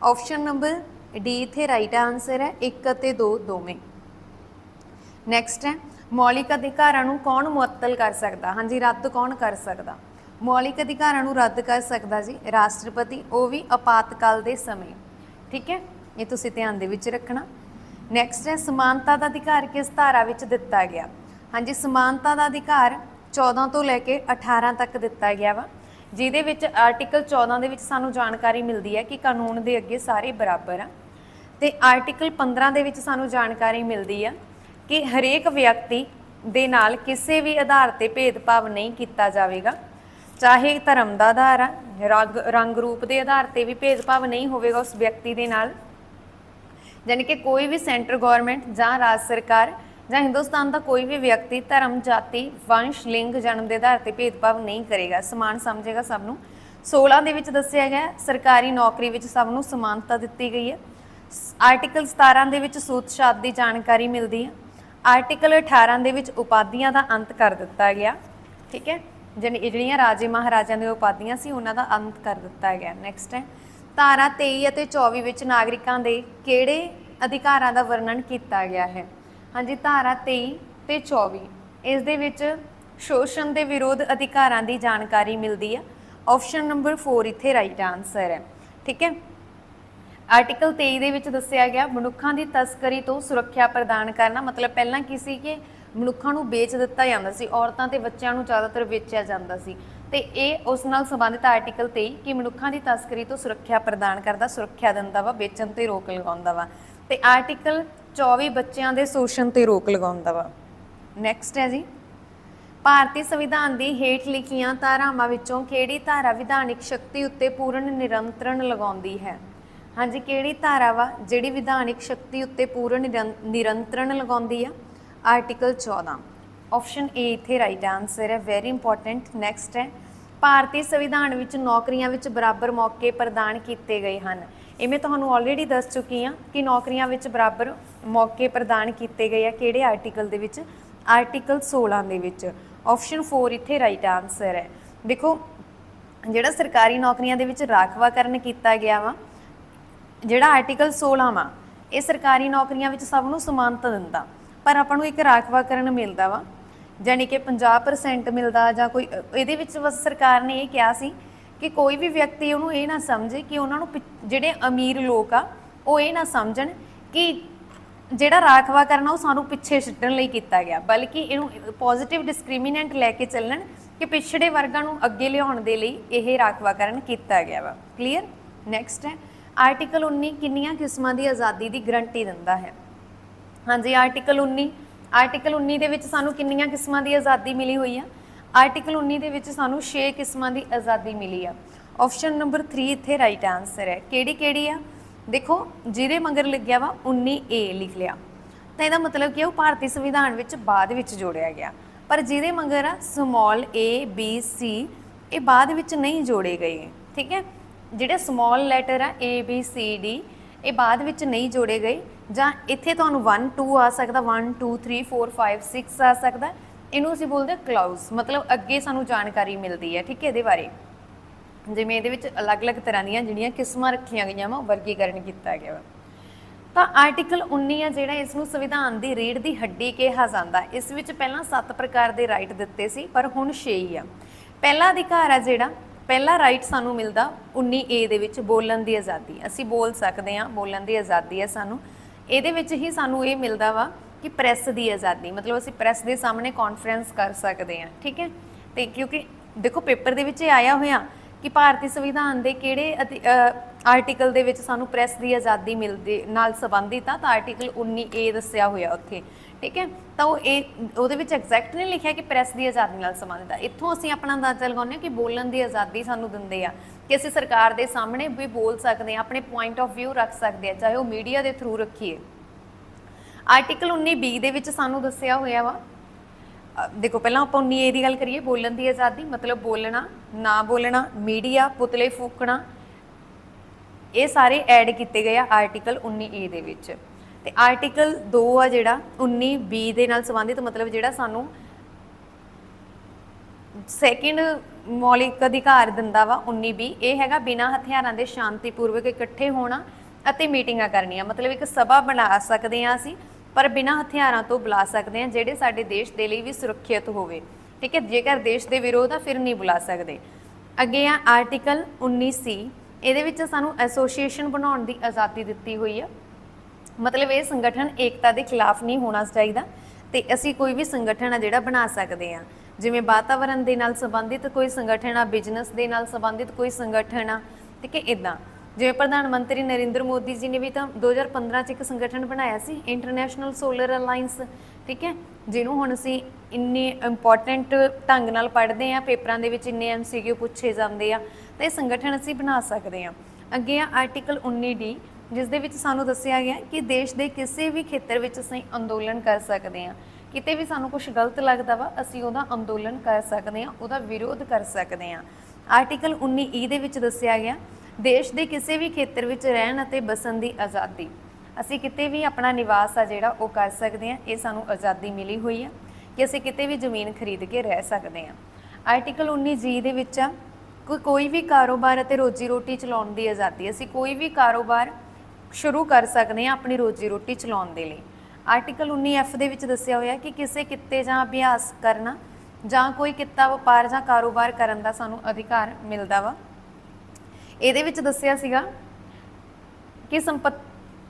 ਆਪਸ਼ਨ ਨੰਬਰ ਡੀ ਇੱਥੇ ਰਾਈਟ ਆਨਸਰ ਹੈ 1 ਅਤੇ 2 ਦੋਵੇਂ। ਨੈਕਸਟ ਹੈ, ਮੌਲਿਕ ਅਧਿਕਾਰਾਂ ਨੂੰ ਕੌਣ ਮੁਅੱਤਲ ਕਰ ਸਕਦਾ? ਹਾਂਜੀ, ਰੱਦ ਕੌਣ ਕਰ ਸਕਦਾ? ਮੌਲਿਕ ਅਧਿਕਾਰਾਂ ਨੂੰ ਰੱਦ ਕਰ ਸਕਦਾ ਜੀ ਰਾਸ਼ਟਰਪਤੀ, ਉਹ ਵੀ ਆਪਾਤਕਾਲ ਦੇ ਸਮੇਂ। ਠੀਕ ਹੈ? ਇਹ ਤੁਸੀਂ ਧਿਆਨ ਦੇ ਵਿੱਚ ਰੱਖਣਾ। ਨੈਕਸਟ ਹੈ, ਸਮਾਨਤਾ ਦਾ ਅਧਿਕਾਰ ਕਿਸ ਧਾਰਾ ਵਿੱਚ ਦਿੱਤਾ ਗਿਆ? ਹਾਂਜੀ, ਸਮਾਨਤਾ ਦਾ ਅਧਿਕਾਰ 14 ਤੋਂ ਲੈ ਕੇ 18 ਤੱਕ ਦਿੱਤਾ ਗਿਆ ਵਾ, ਜਿਹਦੇ ਵਿੱਚ ਆਰਟੀਕਲ 14 ਦੇ ਵਿੱਚ ਸਾਨੂੰ ਜਾਣਕਾਰੀ ਮਿਲਦੀ ਹੈ ਕਿ ਕਾਨੂੰਨ ਦੇ ਅੱਗੇ ਸਾਰੇ ਬਰਾਬਰ ਆ। ਤੇ ਆਰਟੀਕਲ 15 ਦੇ ਵਿੱਚ ਸਾਨੂੰ ਜਾਣਕਾਰੀ ਮਿਲਦੀ ਆ ਕਿ ਹਰੇਕ ਵਿਅਕਤੀ ਦੇ ਨਾਲ ਕਿਸੇ ਵੀ ਆਧਾਰ ਤੇ ਭੇਦਭਾਵ ਨਹੀਂ ਕੀਤਾ ਜਾਵੇਗਾ। ਚਾਹੇ ਧਰਮ ਦਾ ਆਧਾਰ ਆ, ਰੰਗ ਰੰਗ ਰੂਪ ਦੇ ਆਧਾਰ ਤੇ ਵੀ ਭੇਦਭਾਵ ਨਹੀਂ ਹੋਵੇਗਾ ਉਸ ਵਿਅਕਤੀ ਦੇ ਨਾਲ। ਯਾਨੀ ਕਿ ਕੋਈ ਵੀ ਸੈਂਟਰ ਗਵਰਨਮੈਂਟ ਜਾਂ ਰਾਜ ਸਰਕਾਰ ਜਾਂ ਹਿੰਦੁਸਤਾਨ ਦਾ ਕੋਈ ਵੀ ਵਿਅਕਤੀ ਧਰਮ ਜਾਤੀ ਵੰਸ਼ ਲਿੰਗ ਜਨਮ ਦੇ ਆਧਾਰ ਤੇ ਭੇਦਭਾਵ ਨਹੀਂ ਕਰੇਗਾ। ਸਮਾਨ ਸਮਝੇਗਾ ਸਭ ਨੂੰ। 16 ਦੇ ਵਿੱਚ ਦੱਸਿਆ ਗਿਆ ਹੈ, ਸਰਕਾਰੀ ਨੌਕਰੀ ਵਿੱਚ ਸਭ ਨੂੰ ਸਮਾਨਤਾ ਦਿੱਤੀ ਗਈ ਹੈ। ਸ- ਆਰਟੀਕਲ 17 ਦੇ ਵਿੱਚ ਸੂਤ-ਸ਼ਾਤ ਦੀ ਜਾਣਕਾਰੀ ਮਿਲਦੀ ਹੈ। ਆਰਟੀਕਲ 18 ਦੇ ਵਿੱਚ ਉਪਾਧੀਆਂ ਦਾ ਅੰਤ ਕਰ ਦਿੱਤਾ ਗਿਆ। ਠੀਕ ਹੈ? ਜਾਣੀ ਇਹ ਜਿਹੜੀਆਂ ਰਾਜੇ ਮਹਾਰਾਜਿਆਂ ਦੀਆਂ ਉਪਾਧੀਆਂ ਸੀ ਉਹਨਾਂ ਦਾ ਅੰਤ ਕਰ ਦਿੱਤਾ ਗਿਆ। ਨੈਕਸਟ ਹੈ। ਧਾਰਾ 23 ਅਤੇ 24 ਵਿੱਚ ਨਾਗਰਿਕਾਂ ਦੇ ਕਿਹੜੇ ਅਧਿਕਾਰਾਂ ਦਾ ਵਰਣਨ ਕੀਤਾ ਗਿਆ ਹੈ? ਹਾਂਜੀ, ਧਾਰਾ 23 ਤੇ 24 ਇਸ ਦੇ ਵਿੱਚ ਸ਼ੋਸ਼ਣ ਦੇ ਵਿਰੋਧ ਅਧਿਕਾਰਾਂ ਦੀ ਜਾਣਕਾਰੀ ਮਿਲਦੀ ਹੈ ਆਪਸ਼ਨ ਨੰਬਰ 4 ਇੱਥੇ ਰਾਈਟ ਆਨਸਰ ਹੈ। ਠੀਕ ਹੈ? ਆਰਟੀਕਲ 23 ਦੇ ਵਿੱਚ ਦੱਸਿਆ ਗਿਆ, ਮਨੁੱਖਾਂ ਦੀ ਤਸਕਰੀ ਤੋਂ ਸੁਰੱਖਿਆ ਪ੍ਰਦਾਨ ਕਰਨਾ ਮਤਲਬ ਪਹਿਲਾਂ ਕੀ ਸੀ ਕਿ ਮਨੁੱਖਾਂ ਨੂੰ ਵੇਚ ਦਿੱਤਾ ਜਾਂਦਾ ਸੀ, ਔਰਤਾਂ ਤੇ ਬੱਚਿਆਂ ਨੂੰ ਜ਼ਿਆਦਾਤਰ ਵੇਚਿਆ ਜਾਂਦਾ ਸੀ। ਤੇ ਇਹ ਉਸ ਨਾਲ ਸੰਬੰਧਿਤ ਆਰਟੀਕਲ 23 ਕਿ ਮਨੁੱਖਾਂ ਦੀ ਤਸਕਰੀ ਤੋਂ ਸੁਰੱਖਿਆ ਪ੍ਰਦਾਨ ਕਰਦਾ, ਸੁਰੱਖਿਆ ਦਿੰਦਾ ਵਾ, ਵੇਚਣ ਤੇ ਰੋਕ ਲਗਾਉਂਦਾ ਵਾ। ਤੇ ਆਰਟੀਕਲ 24 ਬੱਚਿਆਂ ਦੇ ਸ਼ੋਸ਼ਣ ਤੇ ਰੋਕ ਲਗਾਉਂਦਾ ਵਾ। ਨੈਕਸਟ ਹੈ ਜੀ। ਭਾਰਤੀ ਸੰਵਿਧਾਨ ਦੀ ਹੇਠ ਲਿਖੀਆਂ ਧਾਰਾਵਾਂ ਵਿੱਚੋਂ ਕਿਹੜੀ ਧਾਰਾ ਵਿਧਾਨਿਕ ਸ਼ਕਤੀ ਉੱਤੇ ਪੂਰਨ ਨਿਰੰਤਰਣ ਲਗਾਉਂਦੀ ਹੈ? ਹਾਂਜੀ, ਕਿਹੜੀ ਧਾਰਾ ਵਾ ਜਿਹੜੀ ਵਿਧਾਨਿਕ ਸ਼ਕਤੀ ਉੱਤੇ ਪੂਰਨ ਨਿਰੰ- ਨਿਰੰਤਰਣ ਲਗਾਉਂਦੀ ਆ? ਆਰਟੀਕਲ 14 ਆਪਸ਼ਨ ਏ ਇੱਥੇ ਰਾਈਟ ਆਨਸਰ ਹੈ। ਵੈਰੀ ਇੰਪੋਰਟੈਂਟ ਨੈਕਸਟ ਹੈ। ਭਾਰਤੀ ਸੰਵਿਧਾਨ ਵਿੱਚ ਨੌਕਰੀਆਂ ਵਿੱਚ ਬਰਾਬਰ ਮੌਕੇ ਪ੍ਰਦਾਨ ਕੀਤੇ ਗਏ ਹਨ। ਇਹ ਮੈਂ ਤੁਹਾਨੂੰ ਆਲਰੇਡੀ ਦੱਸ ਚੁੱਕੀ ਹਾਂ ਕਿ ਨੌਕਰੀਆਂ ਵਿੱਚ ਬਰਾਬਰ ਮੌਕੇ ਪ੍ਰਦਾਨ ਕੀਤੇ ਗਏ ਆ ਕਿਹੜੇ ਆਰਟੀਕਲ ਦੇ ਵਿੱਚ? ਆਰਟੀਕਲ 16 ਦੇ ਵਿੱਚ। ਆਪਸ਼ਨ 4 ਇੱਥੇ ਰਾਈਟ ਆਨਸਰ ਹੈ। ਦੇਖੋ, ਜਿਹੜਾ ਸਰਕਾਰੀ ਨੌਕਰੀਆਂ ਦੇ ਵਿੱਚ ਰਾਖਵਾਕਰਨ ਕੀਤਾ ਗਿਆ ਵਾ, ਜਿਹੜਾ ਆਰਟੀਕਲ 16 ਵਾ, ਇਹ ਸਰਕਾਰੀ ਨੌਕਰੀਆਂ ਵਿੱਚ ਸਭ ਨੂੰ ਸਮਾਨਤਾ ਦਿੰਦਾ। ਪਰ ਆਪਾਂ ਨੂੰ ਇੱਕ ਰਾਖਵਾਕਰਨ ਮਿਲਦਾ ਵਾ, ਜਾਣੀ ਕਿ 50% ਮਿਲਦਾ ਜਾਂ ਕੋਈ ਇਹਦੇ ਵਿੱਚ ਬਸ ਸਰਕਾਰ ਨੇ ਇਹ ਕਿਹਾ ਸੀ ਕਿ ਕੋਈ ਵੀ ਵਿਅਕਤੀ ਉਹਨੂੰ ਇਹ ਨਾ ਸਮਝੇ ਕਿ ਉਹਨਾਂ ਨੂੰ ਪਿ- ਜਿਹੜੇ ਅਮੀਰ ਲੋਕ ਆ, ਉਹ ਇਹ ਨਾ ਸਮਝਣ ਕਿ ਜਿਹੜਾ ਰਾਖਵਾ ਕਰਨਾ ਉਹ ਸਾਨੂੰ ਪਿੱਛੇ ਛੱਡਣ ਲਈ ਕੀਤਾ ਗਿਆ। ਬਲਕਿ ਇਹਨੂੰ ਪੋਜ਼ਿਟਿਵ ਡਿਸਕ੍ਰਿਮੀਨੈਂਟ ਲੈ ਕੇ ਚੱਲਣ ਕਿ ਪਿਛੜੇ ਵਰਗਾਂ ਨੂੰ ਅੱਗੇ ਲਿਆਉਣ ਦੇ ਲਈ ਇਹ ਰਾਖਵਾਕਰਨ ਕੀਤਾ ਗਿਆ ਵਾ। ਕਲੀਅਰ ਨੈਕਸਟ ਹੈ। ਆਰਟੀਕਲ 19 ਕਿੰਨੀਆਂ ਕਿਸਮਾਂ ਦੀ ਆਜ਼ਾਦੀ ਦੀ ਗਰੰਟੀ ਦਿੰਦਾ ਹੈ? ਹਾਂਜੀ ਆਰਟੀਕਲ 19 ਆਰਟੀਕਲ 19 ਦੇ ਵਿੱਚ ਸਾਨੂੰ ਕਿੰਨੀਆਂ ਕਿਸਮਾਂ ਦੀ ਆਜ਼ਾਦੀ ਮਿਲੀ ਹੋਈ ਆ? ਆਰਟੀਕਲ 19 ਦੇ ਵਿੱਚ ਸਾਨੂੰ 6 ਕਿਸਮਾਂ ਦੀ ਆਜ਼ਾਦੀ ਮਿਲੀ ਆ। ਆਪਸ਼ਨ ਨੰਬਰ 3 ਇੱਥੇ ਰਾਈਟ ਆਨਸਰ ਹੈ। ਕਿਹੜੀ ਕਿਹੜੀ ਆ? ਦੇਖੋ, ਜਿਹਦੇ ਮਗਰ ਲੱਗਿਆ ਵਾ 19A ਲਿਖ ਲਿਆ। ਤਾਂ ਇਹਦਾ ਮਤਲਬ ਕੀ ਹੈ ਉਹ ਭਾਰਤੀ ਸੰਵਿਧਾਨ ਵਿੱਚ ਬਾਅਦ ਵਿੱਚ ਜੋੜਿਆ ਗਿਆ। ਪਰ ਜਿਹਦੇ ਮਗਰ ਆ ਸਮਾਲ a, b, c, ਇਹ ਬਾਅਦ ਵਿੱਚ ਨਹੀਂ ਜੋੜੇ ਗਏ। ਠੀਕ ਹੈ? ਜਿਹੜੇ ਸਮਾਲ ਲੈਟਰ ਆ, a, b, c, d, ਇਹ ਬਾਅਦ ਵਿੱਚ ਨਹੀਂ ਜੋੜੇ ਗਏ। ਜਾਂ ਇੱਥੇ ਤੁਹਾਨੂੰ 1 2 ਆ ਸਕਦਾ। 1 2 3 4 5 6 ਆ ਸਕਦਾ। ਇਹਨੂੰ ਅਸੀਂ ਬੋਲਦੇ ਕਲਾਉਜ਼ ਮਤਲਬ ਅੱਗੇ ਸਾਨੂੰ ਜਾਣਕਾਰੀ ਮਿਲਦੀ ਹੈ, ਠੀਕ ਹੈ ਇਹਦੇ ਬਾਰੇ। ਜਿਵੇਂ ਇਹਦੇ ਵਿੱਚ ਅਲੱਗ-ਅਲੱਗ ਤਰ੍ਹਾਂ ਦੀਆਂ ਜਿਹੜੀਆਂ ਕਿਸਮਾਂ ਰੱਖੀਆਂ ਗਈਆਂ ਵਾ, ਉਹ ਵਰਗੀਕਰਨ ਕੀਤਾ ਗਿਆ ਵਾ। ਤਾਂ ਆਰਟੀਕਲ 19 ਆ ਜਿਹੜਾ ਇਸ ਨੂੰ ਸੰਵਿਧਾਨ ਦੀ ਰੀੜ ਦੀ ਹੱਡੀ ਕਿਹਾ ਜਾਂਦਾ। ਇਸ ਵਿੱਚ ਪਹਿਲਾਂ 7 ਪ੍ਰਕਾਰ ਦੇ ਰਾਈਟ ਦਿੱਤੇ ਸੀ, ਪਰ ਹੁਣ 6 ਹੀ ਆ। ਪਹਿਲਾ ਅਧਿਕਾਰ ਆ ਜਿਹੜਾ, ਪਹਿਲਾ ਰਾਈਟ ਸਾਨੂੰ ਮਿਲਦਾ 19A ਦੇ ਵਿੱਚ ਬੋਲਣ ਦੀ ਆਜ਼ਾਦੀ। ਅਸੀਂ ਬੋਲ ਸਕਦੇ ਹਾਂ ਬੋਲਣ ਦੀ ਆਜ਼ਾਦੀ ਹੈ ਸਾਨੂੰ। ਇਹਦੇ ਵਿੱਚ ਹੀ ਸਾਨੂੰ ਇਹ ਮਿਲਦਾ ਵਾ ਕਿ ਪ੍ਰੈਸ ਦੀ ਆਜ਼ਾਦੀ, ਮਤਲਬ ਅਸੀਂ ਪ੍ਰੈਸ ਦੇ ਸਾਹਮਣੇ ਕਾਨਫਰੰਸ ਕਰ ਸਕਦੇ ਹਾਂ, ਠੀਕ ਹੈ? ਤੇ ਕਿਉਂਕਿ ਦੇਖੋ, ਪੇਪਰ ਦੇ ਵਿੱਚ ਇਹ ਆਇਆ ਹੋਇਆ ਕਿ ਭਾਰਤੀ ਸੰਵਿਧਾਨ ਦੇ ਕਿਹੜੇ ਅਧਿ- ਆਰਟੀਕਲ ਦੇ ਵਿੱਚ ਸਾਨੂੰ ਪ੍ਰੈਸ ਦੀ ਆਜ਼ਾਦੀ ਮਿਲਦੀ, ਨਾਲ ਸੰਬੰਧਿਤ ਆ, ਤਾਂ ਆਰਟੀਕਲ 19A ਦੱਸਿਆ ਹੋਇਆ ਉੱਥੇ, ਠੀਕ ਹੈ? ਤਾਂ ਉਹ ਇਹ, ਉਹਦੇ ਵਿੱਚ ਐਗਜ਼ੈਕਟ ਨਹੀਂ ਲਿਖਿਆ ਕਿ ਪ੍ਰੈਸ ਦੀ ਆਜ਼ਾਦੀ ਨਾਲ ਸੰਬੰਧਿਤ ਆ। ਇੱਥੋਂ ਅਸੀਂ ਆਪਣਾ ਅੰਦਾਜ਼ਾ ਲਗਾਉਂਦੇ ਹਾਂ ਕਿ ਬੋਲਣ ਦੀ ਆਜ਼ਾਦੀ ਸਾਨੂੰ ਦਿੰਦੇ ਆ, ਕਿ ਅਸੀਂ ਸਰਕਾਰ ਦੇ ਸਾਹਮਣੇ ਵੀ ਬੋਲ ਸਕਦੇ ਹਾਂ, ਆਪਣੇ ਪੁਆਇੰਟ ਆਫ View ਰੱਖ ਸਕਦੇ ਆ ਚਾਹੇ ਉਹ ਮੀਡੀਆ ਦੇ ਥਰੂ ਰੱਖੀਏ। ਆਰਟੀਕਲ 19B ਦੇ ਵਿੱਚ ਸਾਨੂੰ ਦੱਸਿਆ ਹੋਇਆ ਵਾ। ਦੇਖੋ, ਪਹਿਲਾਂ ਆਪਾਂ 19A ਦੀ ਗੱਲ ਕਰੀਏ, ਬੋਲਣ ਦੀ ਆਜ਼ਾਦੀ, ਮਤਲਬ ਬੋਲਣਾ, ਨਾ ਬੋਲਣਾ, ਮੀਡੀਆ, ਪੁਤਲੇ ਫੂਕਣਾ, ਇਹ ਸਾਰੇ ਐਡ ਕੀਤੇ ਗਏ ਆ ਆਰਟੀਕਲ 19A ਦੇ ਵਿੱਚ। ਤੇ ਆਰਟੀਕਲ 2 ਆ ਜਿਹੜਾ 19B ਦੇ ਨਾਲ ਸੰਬੰਧਿਤ, ਮਤਲਬ ਜਿਹੜਾ ਸਾਨੂੰ ਸੈਕਿੰਡ ਮੌਲਿਕ ਅਧਿਕਾਰ ਦਿੰਦਾ ਵਾ 19B ਇਹ ਹੈਗਾ ਬਿਨਾਂ ਹਥਿਆਰਾਂ ਦੇ ਸ਼ਾਂਤੀਪੂਰਵਕ ਇਕੱਠੇ ਹੋਣਾ ਅਤੇ ਮੀਟਿੰਗਾਂ ਕਰਨੀਆਂ। ਮਤਲਬ ਇੱਕ ਸਭਾ ਬਣਾ ਸਕਦੇ ਹਾਂ ਅਸੀਂ ਪਰ ਬਿਨਾਂ ਹਥਿਆਰਾਂ ਤੋਂ ਬੁਲਾ ਸਕਦੇ ਹਾਂ, ਜਿਹੜੇ ਸਾਡੇ ਦੇਸ਼ ਦੇ ਲਈ ਵੀ ਸੁਰੱਖਿਅਤ ਹੋਵੇ। ਠੀਕ ਹੈ, ਜੇਕਰ ਦੇਸ਼ ਦੇ ਵਿਰੋਧ ਆ, ਫਿਰ ਨਹੀਂ ਬੁਲਾ ਸਕਦੇ। ਅੱਗੇ ਆ ਆਰਟੀਕਲ 19C ਇਹਦੇ ਵਿੱਚ ਸਾਨੂੰ ਐਸੋਸੀਏਸ਼ਨ ਬਣਾਉਣ ਦੀ ਆਜ਼ਾਦੀ ਦਿੱਤੀ ਹੋਈ ਆ। ਮਤਲਬ ਇਹ ਸੰਗਠਨ ਏਕਤਾ ਦੇ ਖਿਲਾਫ ਨਹੀਂ ਹੋਣਾ ਚਾਹੀਦਾ ਤੇ ਅਸੀਂ ਕੋਈ ਵੀ ਸੰਗਠਨ ਆ ਜਿਹੜਾ ਬਣਾ ਸਕਦੇ ਆ ਜਿਵੇਂ ਵਾਤਾਵਰਣ ਦੇ ਨਾਲ ਸੰਬੰਧਿਤ ਕੋਈ ਸੰਗਠਨ ਆ ਬਿਜ਼ਨਸ ਦੇ ਨਾਲ ਸੰਬੰਧਿਤ ਕੋਈ ਸੰਗਠਨ ਆ। ਠੀਕ ਹੈ ਇਦਾਂ ਜਿਵੇਂ ਪ੍ਰਧਾਨ ਮੰਤਰੀ ਨਰਿੰਦਰ ਮੋਦੀ ਜੀ ਨੇ ਵੀ ਤਾਂ 2015 ਚ ਇੱਕ ਸੰਗਠਨ ਬਣਾਇਆ ਸੀ ਇੰਟਰਨੈਸ਼ਨਲ ਸੋਲਰ ਅਲਾਈਅੰਸ ਠੀਕ ਹੈ? ਜਿਹਨੂੰ ਹੁਣ ਅਸੀਂ ਇੰਨੇ ਇੰਪੋਰਟੈਂਟ ਢੰਗ ਨਾਲ ਪੜ੍ਹਦੇ ਆ ਪੇਪਰਾਂ ਦੇ ਵਿੱਚ ਇੰਨੇ ਐਮਸੀਕਿਊ ਪੁੱਛੇ ਜਾਂਦੇ ਆ, ਤਾਂ ਇਹ ਸੰਗਠਨ ਅਸੀਂ ਬਣਾ ਸਕਦੇ ਆ ਅੱਗੇ ਆ ਆਰਟੀਕਲ 19D ਜਿਸ ਦੇ ਵਿੱਚ ਸਾਨੂੰ ਦੱਸਿਆ ਗਿਆ ਕਿ ਦੇਸ਼ ਦੇ ਕਿਸੇ ਵੀ ਖੇਤਰ ਵਿੱਚ ਅਸੀਂ ਅੰਦੋਲਨ ਕਰ ਸਕਦੇ ਹਾਂ। ਕਿਤੇ ਵੀ ਸਾਨੂੰ ਕੁਝ ਗਲਤ ਲੱਗਦਾ ਵਾ, ਅਸੀਂ ਉਹਦਾ ਅੰਦੋਲਨ ਕਰ ਸਕਦੇ ਹਾਂ, ਉਹਦਾ ਵਿਰੋਧ ਕਰ ਸਕਦੇ ਹਾਂ। ਆਰਟੀਕਲ 19E e ਦੇ ਵਿੱਚ ਦੱਸਿਆ ਗਿਆ ਦੇਸ਼ ਦੇ ਕਿਸੇ ਵੀ ਖੇਤਰ ਵਿੱਚ ਰਹਿਣ ਅਤੇ ਬਸਣ ਦੀ ਆਜ਼ਾਦੀ। ਅਸੀਂ ਕਿਤੇ ਵੀ ਆਪਣਾ ਨਿਵਾਸ ਆ ਜਿਹੜਾ ਉਹ ਕਰ ਸਕਦੇ ਹਾਂ, ਇਹ ਸਾਨੂੰ ਆਜ਼ਾਦੀ ਮਿਲੀ ਹੋਈ ਆ ਕਿ ਅਸੀਂ ਕਿਤੇ ਵੀ ਜ਼ਮੀਨ ਖਰੀਦ ਕੇ ਰਹਿ ਸਕਦੇ ਹਾਂ। ਆਰਟੀਕਲ 19G ਦੇ ਵਿੱਚ ਆ ਕੋਈ ਕੋਈ ਵੀ ਕਾਰੋਬਾਰ ਅਤੇ ਰੋਜੀ ਰੋਟੀ ਚਲਾਉਣ ਦੀ ਆਜ਼ਾਦੀ, ਅਸੀਂ ਕੋਈ ਵੀ ਕਾਰੋਬਾਰ ਸ਼ੁਰੂ ਕਰ ਸਕਦੇ ਹਾਂ ਆਪਣੀ ਰੋਜੀ ਰੋਟੀ ਚਲਾਉਣ ਦੇ ਲਈ। ਆਰਟੀਕਲ 19F ਦੇ ਵਿੱਚ ਦੱਸਿਆ ਹੋਇਆ ਕਿ ਕਿਸੇ ਕਿੱਤੇ ਜਾਂ ਅਭਿਆਸ ਕਰਨਾ ਜਾਂ ਕੋਈ ਕਿੱਤਾ ਵਪਾਰ ਜਾਂ ਕਾਰੋਬਾਰ ਕਰਨ ਦਾ ਸਾਨੂੰ ਅਧਿਕਾਰ ਮਿਲਦਾ ਵਾ। ਇਹਦੇ ਵਿੱਚ ਦੱਸਿਆ ਸੀਗਾ ਕਿ ਸੰਪਤ,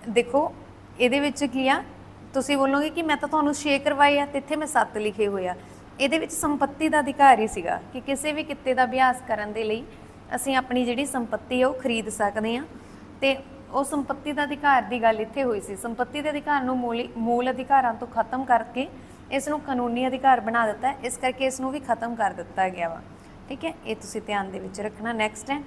ਦੇਖੋ, ਇਹਦੇ ਵਿੱਚ ਕੀ ਆ? ਤੁਸੀਂ ਬੋਲੋਗੇ ਕਿ ਮੈਂ ਤਾਂ ਤੁਹਾਨੂੰ 6 ਕਰਵਾਏ ਆ, ਤੇ ਇੱਥੇ ਮੈਂ 7 ਲਿਖੇ ਹੋਏ ਆ। ਇਹਦੇ ਵਿੱਚ ਸੰਪਤੀ ਦਾ ਅਧਿਕਾਰ ਹੀ ਸੀਗਾ ਕਿ ਕਿਸੇ ਵੀ ਕਿੱਤੇ ਦਾ ਅਭਿਆਸ ਕਰਨ ਦੇ ਲਈ ਅਸੀਂ ਆਪਣੀ ਜਿਹੜੀ ਸੰਪਤੀ ਆ, ਉਹ ਖਰੀਦ ਸਕਦੇ ਆ। ਤੇ ਉਹ ਸੰਪਤੀ ਦਾ ਅਧਿਕਾਰ ਦੀ ਗੱਲ ਇੱਥੇ ਹੋਈ ਸੀ। ਸੰਪਤੀ ਦੇ ਅਧਿਕਾਰ ਨੂੰ ਮੂਲ ਮੂਲ ਅਧਿਕਾਰਾਂ ਤੋਂ ਖਤਮ ਕਰਕੇ ਇਸ ਨੂੰ ਕਾਨੂੰਨੀ ਅਧਿਕਾਰ ਬਣਾ ਦਿੱਤਾ। ਇਸ ਕਰਕੇ ਇਸ ਨੂੰ ਵੀ ਖਤਮ ਕਰ ਦਿੱਤਾ ਗਿਆ ਵਾ। ਠੀਕ ਹੈ? ਇਹ ਤੁਸੀਂ ਧਿਆਨ ਦੇ ਵਿੱਚ ਰੱਖਣਾ। ਨੈਕਸਟ ਹੈ।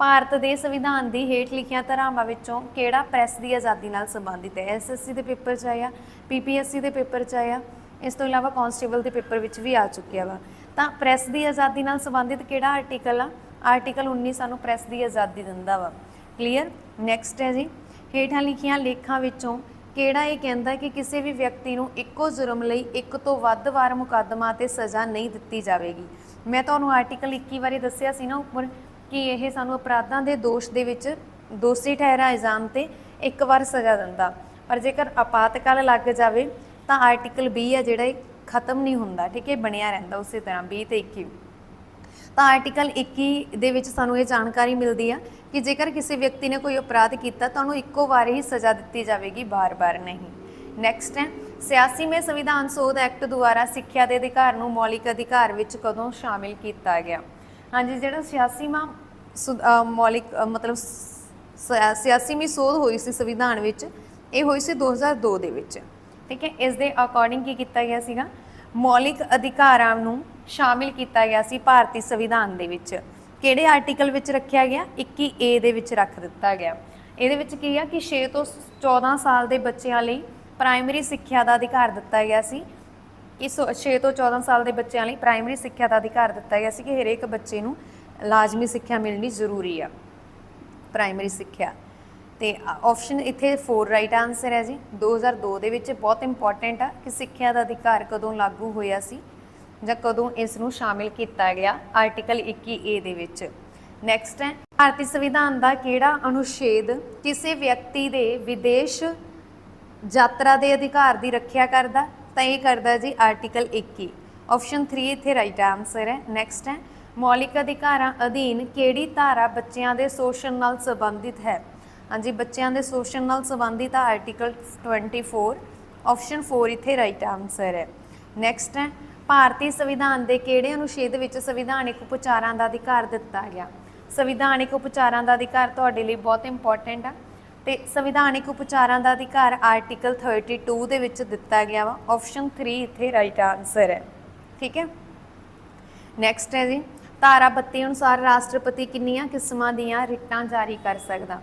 ਭਾਰਤ ਦੇ ਸੰਵਿਧਾਨ ਦੀ ਹੇਠ ਲਿਖੀਆਂ ਧਾਰਾਵਾਂ ਵਿੱਚੋਂ ਕਿਹੜਾ ਪ੍ਰੈਸ ਦੀ ਆਜ਼ਾਦੀ ਨਾਲ ਸੰਬੰਧਿਤ ਹੈ? ਐਸਐਸਸੀ ਦੇ ਪੇਪਰ 'ਚ ਆਇਆ ਪੀਪੀਐਸਸੀ ਦੇ ਪੇਪਰ 'ਚ ਆਇਆ, ਇਸ ਤੋਂ ਇਲਾਵਾ ਕਾਂਸਟੇਬਲ ਦੇ ਪੇਪਰ ਵਿੱਚ ਵੀ ਆ ਚੁੱਕਿਆ ਵਾ। ਤਾਂ ਪ੍ਰੈਸ ਦੀ ਆਜ਼ਾਦੀ ਨਾਲ ਸੰਬੰਧਿਤ ਕਿਹੜਾ ਆਰਟੀਕਲ ਆ? ਆਰਟੀਕਲ 19 ਸਾਨੂੰ ਪ੍ਰੈਸ ਦੀ ਆਜ਼ਾਦੀ ਦਿੰਦਾ ਵਾ। ਕਲੀਅਰ ਨੈਕਸਟ ਹੈ ਜੀ। ਹੇਠਾਂ ਲਿਖੀਆਂ ਲੇਖਾਂ ਵਿੱਚੋਂ ਕਿਹੜਾ ਇਹ ਕਹਿੰਦਾ ਕਿ ਕਿਸੇ ਵੀ ਵਿਅਕਤੀ ਨੂੰ ਇੱਕੋ ਜੁਰਮ ਲਈ ਇੱਕ ਤੋਂ ਵੱਧ ਵਾਰ ਮੁਕੱਦਮਾ ਤੇ ਸਜ਼ਾ ਨਹੀਂ ਦਿੱਤੀ ਜਾਵੇਗੀ? ਮੈਂ ਤੁਹਾਨੂੰ ਆਰਟੀਕਲ 21 ਬਾਰੇ ਦੱਸਿਆ ਸੀ ਨਾ ਉੱਪਰ ਕਿ ਇਹ ਸਾਨੂੰ ਅਪਰਾਧਾਂ ਦੇ ਦੋਸ਼ ਦੇ ਵਿੱਚ ਦੋਸ਼ੀ ਠਹਿਰਾ ਜਾਣ ਤੇ ਇੱਕ ਵਾਰ ਸਜ਼ਾ ਦਿੰਦਾ। ਪਰ ਜੇਕਰ ਆਪਾਤਕਾਲ ਲੱਗ ਜਾਵੇ, ਤਾਂ ਆਰਟੀਕਲ 20 ਆ ਜਿਹੜਾ ਇਹ ਖਤਮ ਨਹੀਂ ਹੁੰਦਾ, ਠੀਕ ਹੈ ਬਣਿਆ ਰਹਿੰਦਾ ਉਸੇ ਤਰ੍ਹਾਂ 20 ਤੇ 21 ਤਾਂ ਆਰਟੀਕਲ 21 ਦੇ ਵਿੱਚ ਸਾਨੂੰ ਇਹ ਜਾਣਕਾਰੀ ਮਿਲਦੀ ਆ ਕਿ ਜੇਕਰ ਕਿਸੇ ਵਿਅਕਤੀ ਨੇ ਕੋਈ ਅਪਰਾਧ ਕੀਤਾ, ਤਾਂ ਉਹਨੂੰ ਇੱਕੋ ਵਾਰ ਹੀ ਸਜ਼ਾ ਦਿੱਤੀ ਜਾਵੇਗੀ, ਬਾਰ-ਬਾਰ ਨਹੀਂ। ਨੈਕਸਟ ਹੈ 86ਵੇਂ ਸੰਵਿਧਾਨ ਸੋਧ ਐਕਟ ਦੁਆਰਾ ਸਿੱਖਿਆ ਦੇ ਅਧਿਕਾਰ ਨੂੰ ਮੌਲਿਕ ਅਧਿਕਾਰ ਵਿੱਚ ਕਦੋਂ ਸ਼ਾਮਿਲ ਕੀਤਾ ਗਿਆ? ਹਾਂਜੀ, ਜਿਹੜਾ 86ਵਾਂ ਮੌਲਿਕ ਅ, ਮਤਲਬ ਸ- 86ਵੀਂ ਸੋਧ ਹੋਈ ਸੀ ਸੰਵਿਧਾਨ ਵਿੱਚ ਇਹ ਹੋਈ ਸੀ 2002 ਦੇ ਵਿੱਚ। ਠੀਕ ਹੈ ਇਸ ਦੇ ਅਕੋਰਡਿੰਗ ਕੀ ਕੀਤਾ ਗਿਆ ਸੀਗਾ? ਮੌਲਿਕ ਅਧਿਕਾਰਾਂ ਨੂੰ ਸ਼ਾਮਿਲ ਕੀਤਾ ਗਿਆ ਸੀ ਭਾਰਤੀ ਸੰਵਿਧਾਨ ਦੇ ਵਿੱਚ। ਕਿਹੜੇ ਆਰਟੀਕਲ ਵਿੱਚ ਰੱਖਿਆ ਗਿਆ? 21A ਦੇ ਵਿੱਚ ਰੱਖ ਦਿੱਤਾ ਗਿਆ। ਇਹਦੇ ਵਿੱਚ ਕੀ ਆ ਕਿ 6 ਤੋਂ 14 ਸਾਲ ਦੇ ਬੱਚਿਆਂ ਲਈ ਪ੍ਰਾਇਮਰੀ ਸਿੱਖਿਆ ਦਾ ਅਧਿਕਾਰ ਦਿੱਤਾ ਗਿਆ ਸੀ। ਇਸ 6 ਤੋਂ 14 ਸਾਲ ਦੇ ਬੱਚਿਆਂ ਲਈ ਪ੍ਰਾਇਮਰੀ ਸਿੱਖਿਆ ਦਾ ਅਧਿਕਾਰ ਦਿੱਤਾ ਗਿਆ ਸੀ ਕਿ ਹਰੇਕ ਬੱਚੇ ਨੂੰ ਲਾਜ਼ਮੀ ਸਿੱਖਿਆ ਮਿਲਣੀ ਜ਼ਰੂਰੀ ਆ ਪ੍ਰਾਇਮਰੀ ਸਿੱਖਿਆ। ਤੇ ਆਪਸ਼ਨ ਇੱਥੇ 4 ਰਾਈਟ ਆਨਸਰ ਹੈ ਜੀ। 2002 ਦੇ ਵਿੱਚ ਬਹੁਤ ਇੰਪੋਰਟੈਂਟ ਆ ਕਿ ਸਿੱਖਿਆ ਦਾ ਅਧਿਕਾਰ ਕਦੋਂ ਲਾਗੂ ਹੋਇਆ ਸੀ ਜਾਂ ਕਦੋਂ ਇਸ ਨੂੰ ਸ਼ਾਮਿਲ ਕੀਤਾ ਗਿਆ ਆਰਟੀਕਲ 21A ਦੇ ਵਿੱਚ। ਨੈਕਸਟ ਹੈ, ਭਾਰਤੀ ਸੰਵਿਧਾਨ ਦਾ ਕਿਹੜਾ ਅਨੁਛੇਦ ਕਿਸੇ ਵਿਅਕਤੀ ਦੇ ਵਿਦੇਸ਼ ਯਾਤਰਾ ਦੇ ਅਧਿਕਾਰ ਦੀ ਰੱਖਿਆ ਕਰਦਾ? ਤਾਂ ਇਹ ਕਰਦਾ ਜੀ ਆਰਟੀਕਲ 21 ਆਪਸ਼ਨ 3 ਇੱਥੇ ਰਾਈਟ ਆਨਸਰ ਹੈ। ਨੈਕਸਟ ਹੈ ਮੌਲਿਕ ਅਧਿਕਾਰਾਂ ਅਧੀਨ ਕਿਹੜੀ ਧਾਰਾ ਬੱਚਿਆਂ ਦੇ ਸ਼ੋਸ਼ਣ ਨਾਲ ਸੰਬੰਧਿਤ ਹੈ? ਹਾਂਜੀ, ਬੱਚਿਆਂ ਦੇ ਸ਼ੋਸ਼ਣ ਨਾਲ ਸੰਬੰਧਿਤ ਆ ਆਰਟੀਕਲ 24 ਆਪਸ਼ਨ 4 ਇੱਥੇ ਰਾਈਟ ਆਨਸਰ ਹੈ। ਨੈਕਸਟ ਹੈ, ਭਾਰਤੀ ਸੰਵਿਧਾਨ ਦੇ ਕਿਹੜੇ ਅਨੁਛੇਦ ਵਿੱਚ ਸੰਵਿਧਾਨਿਕ ਉਪਚਾਰਾਂ ਦਾ ਅਧਿਕਾਰ ਦਿੱਤਾ ਗਿਆ? ਸੰਵਿਧਾਨਿਕ ਉਪਚਾਰਾਂ ਦਾ ਅਧਿਕਾਰ ਤੁਹਾਡੇ ਲਈ ਬਹੁਤ ਇੰਪੋਰਟੈਂਟ ਆ। ਤੇ ਸੰਵਿਧਾਨਿਕ ਉਪਚਾਰਾਂ ਦਾ ਅਧਿਕਾਰ ਆਰਟੀਕਲ 32 ਦੇ ਵਿੱਚ ਦਿੱਤਾ ਗਿਆ ਵਾ। ਆਪਸ਼ਨ 3 ਇੱਥੇ ਰਾਈਟ ਆਨਸਰ ਹੈ। ਠੀਕ ਹੈ? ਨੈਕਸਟ ਹੈ ਜੀ ਧਾਰਾ 32 ਅਨੁਸਾਰ ਰਾਸ਼ਟਰਪਤੀ ਕਿੰਨੀਆਂ ਕਿਸਮਾਂ ਦੀਆਂ ਰਿਟਾਂ ਜਾਰੀ ਕਰ ਸਕਦਾ?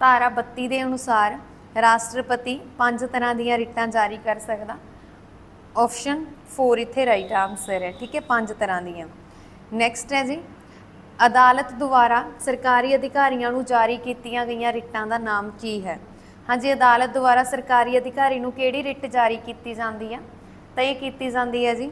ਧਾਰਾ 32 ਦੇ ਅਨੁਸਾਰ ਰਾਸ਼ਟਰਪਤੀ ਪੰਜ ਤਰ੍ਹਾਂ ਦੀਆਂ ਰਿਟਾਂ ਜਾਰੀ ਕਰ ਸਕਦਾ। ਆਪਸ਼ਨ 4 ਇੱਥੇ ਰਾਈਟ ਆਨਸਰ ਹੈ, ਠੀਕ ਹੈ, ਪੰਜ ਤਰ੍ਹਾਂ ਦੀਆਂ। ਨੈਕਸਟ ਹੈ ਜੀ, ਅਦਾਲਤ ਦੁਆਰਾ ਸਰਕਾਰੀ ਅਧਿਕਾਰੀਆਂ ਨੂੰ ਜਾਰੀ ਕੀਤੀਆਂ ਗਈਆਂ ਰਿਟਾਂ ਦਾ ਨਾਮ ਕੀ ਹੈ? ਹਾਂਜੀ, ਅਦਾਲਤ ਦੁਆਰਾ ਸਰਕਾਰੀ ਅਧਿਕਾਰੀ ਨੂੰ ਕਿਹੜੀ ਰਿਟ ਜਾਰੀ ਕੀਤੀ ਜਾਂਦੀ ਹੈ? ਤਾਂ ਇਹ ਕੀਤੀ ਜਾਂਦੀ ਹੈ ਜੀ,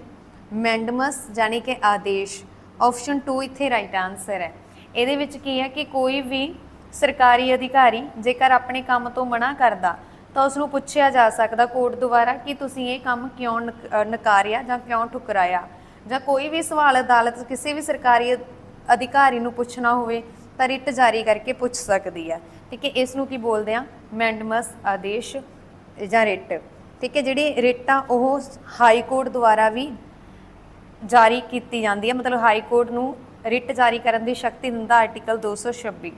ਮੈਂਡਮਸ ਜਾਨੀ ਕਿ ਆਦੇਸ਼। ਆਪਸ਼ਨ 2 ਇੱਥੇ ਰਾਈਟ ਆਨਸਰ ਹੈ। ਇਹਦੇ ਵਿੱਚ ਕੀ ਹੈ ਕਿ ਕੋਈ ਵੀ ਸਰਕਾਰੀ ਅਧਿਕਾਰੀ ਜੇਕਰ ਆਪਣੇ ਕੰਮ ਤੋਂ ਮਨਾ ਕਰਦਾ, ਤਾਂ ਉਸ ਨੂੰ ਪੁੱਛਿਆ ਜਾ ਸਕਦਾ ਕੋਰਟ ਦੁਆਰਾ ਕਿ ਤੁਸੀਂ ਇਹ ਕੰਮ ਕਿਉਂ ਨਕ- ਨਕਾਰਿਆ ਜਾਂ ਕਿਉਂ ਠੁਕਰਾਇਆ? ਜਾਂ ਕੋਈ ਵੀ ਸਵਾਲ, ਅਦਾਲਤ ਕਿਸੇ ਵੀ ਸਰਕਾਰੀ ਅਧਿਕਾਰੀ ਨੂੰ ਪੁੱਛਣਾ ਹੋਵੇ, ਤਾਂ ਰਿਟ ਜਾਰੀ ਕਰਕੇ ਪੁੱਛ ਸਕਦੀ ਹੈ। ਠੀਕ ਹੈ ਇਸ ਨੂੰ ਕੀ ਬੋਲਦੇ ਆ ਮੈਂਡਮਸ ਆਦੇਸ਼ ਜਾਂ ਰਿਟ। ਠੀਕ ਹੈ, ਜਿਹੜੀ ਰਿਟ ਆ, ਉਹ ਹਾਈ ਕੋਰਟ ਦੁਆਰਾ ਵੀ ਜਾਰੀ ਕੀਤੀ ਜਾਂਦੀ ਹੈ। ਮਤਲਬ ਹਾਈ ਕੋਰਟ ਨੂੰ ਰਿਟ ਜਾਰੀ ਕਰਨ ਦੀ ਸ਼ਕਤੀ ਦਿੰਦਾ ਆਰਟੀਕਲ 226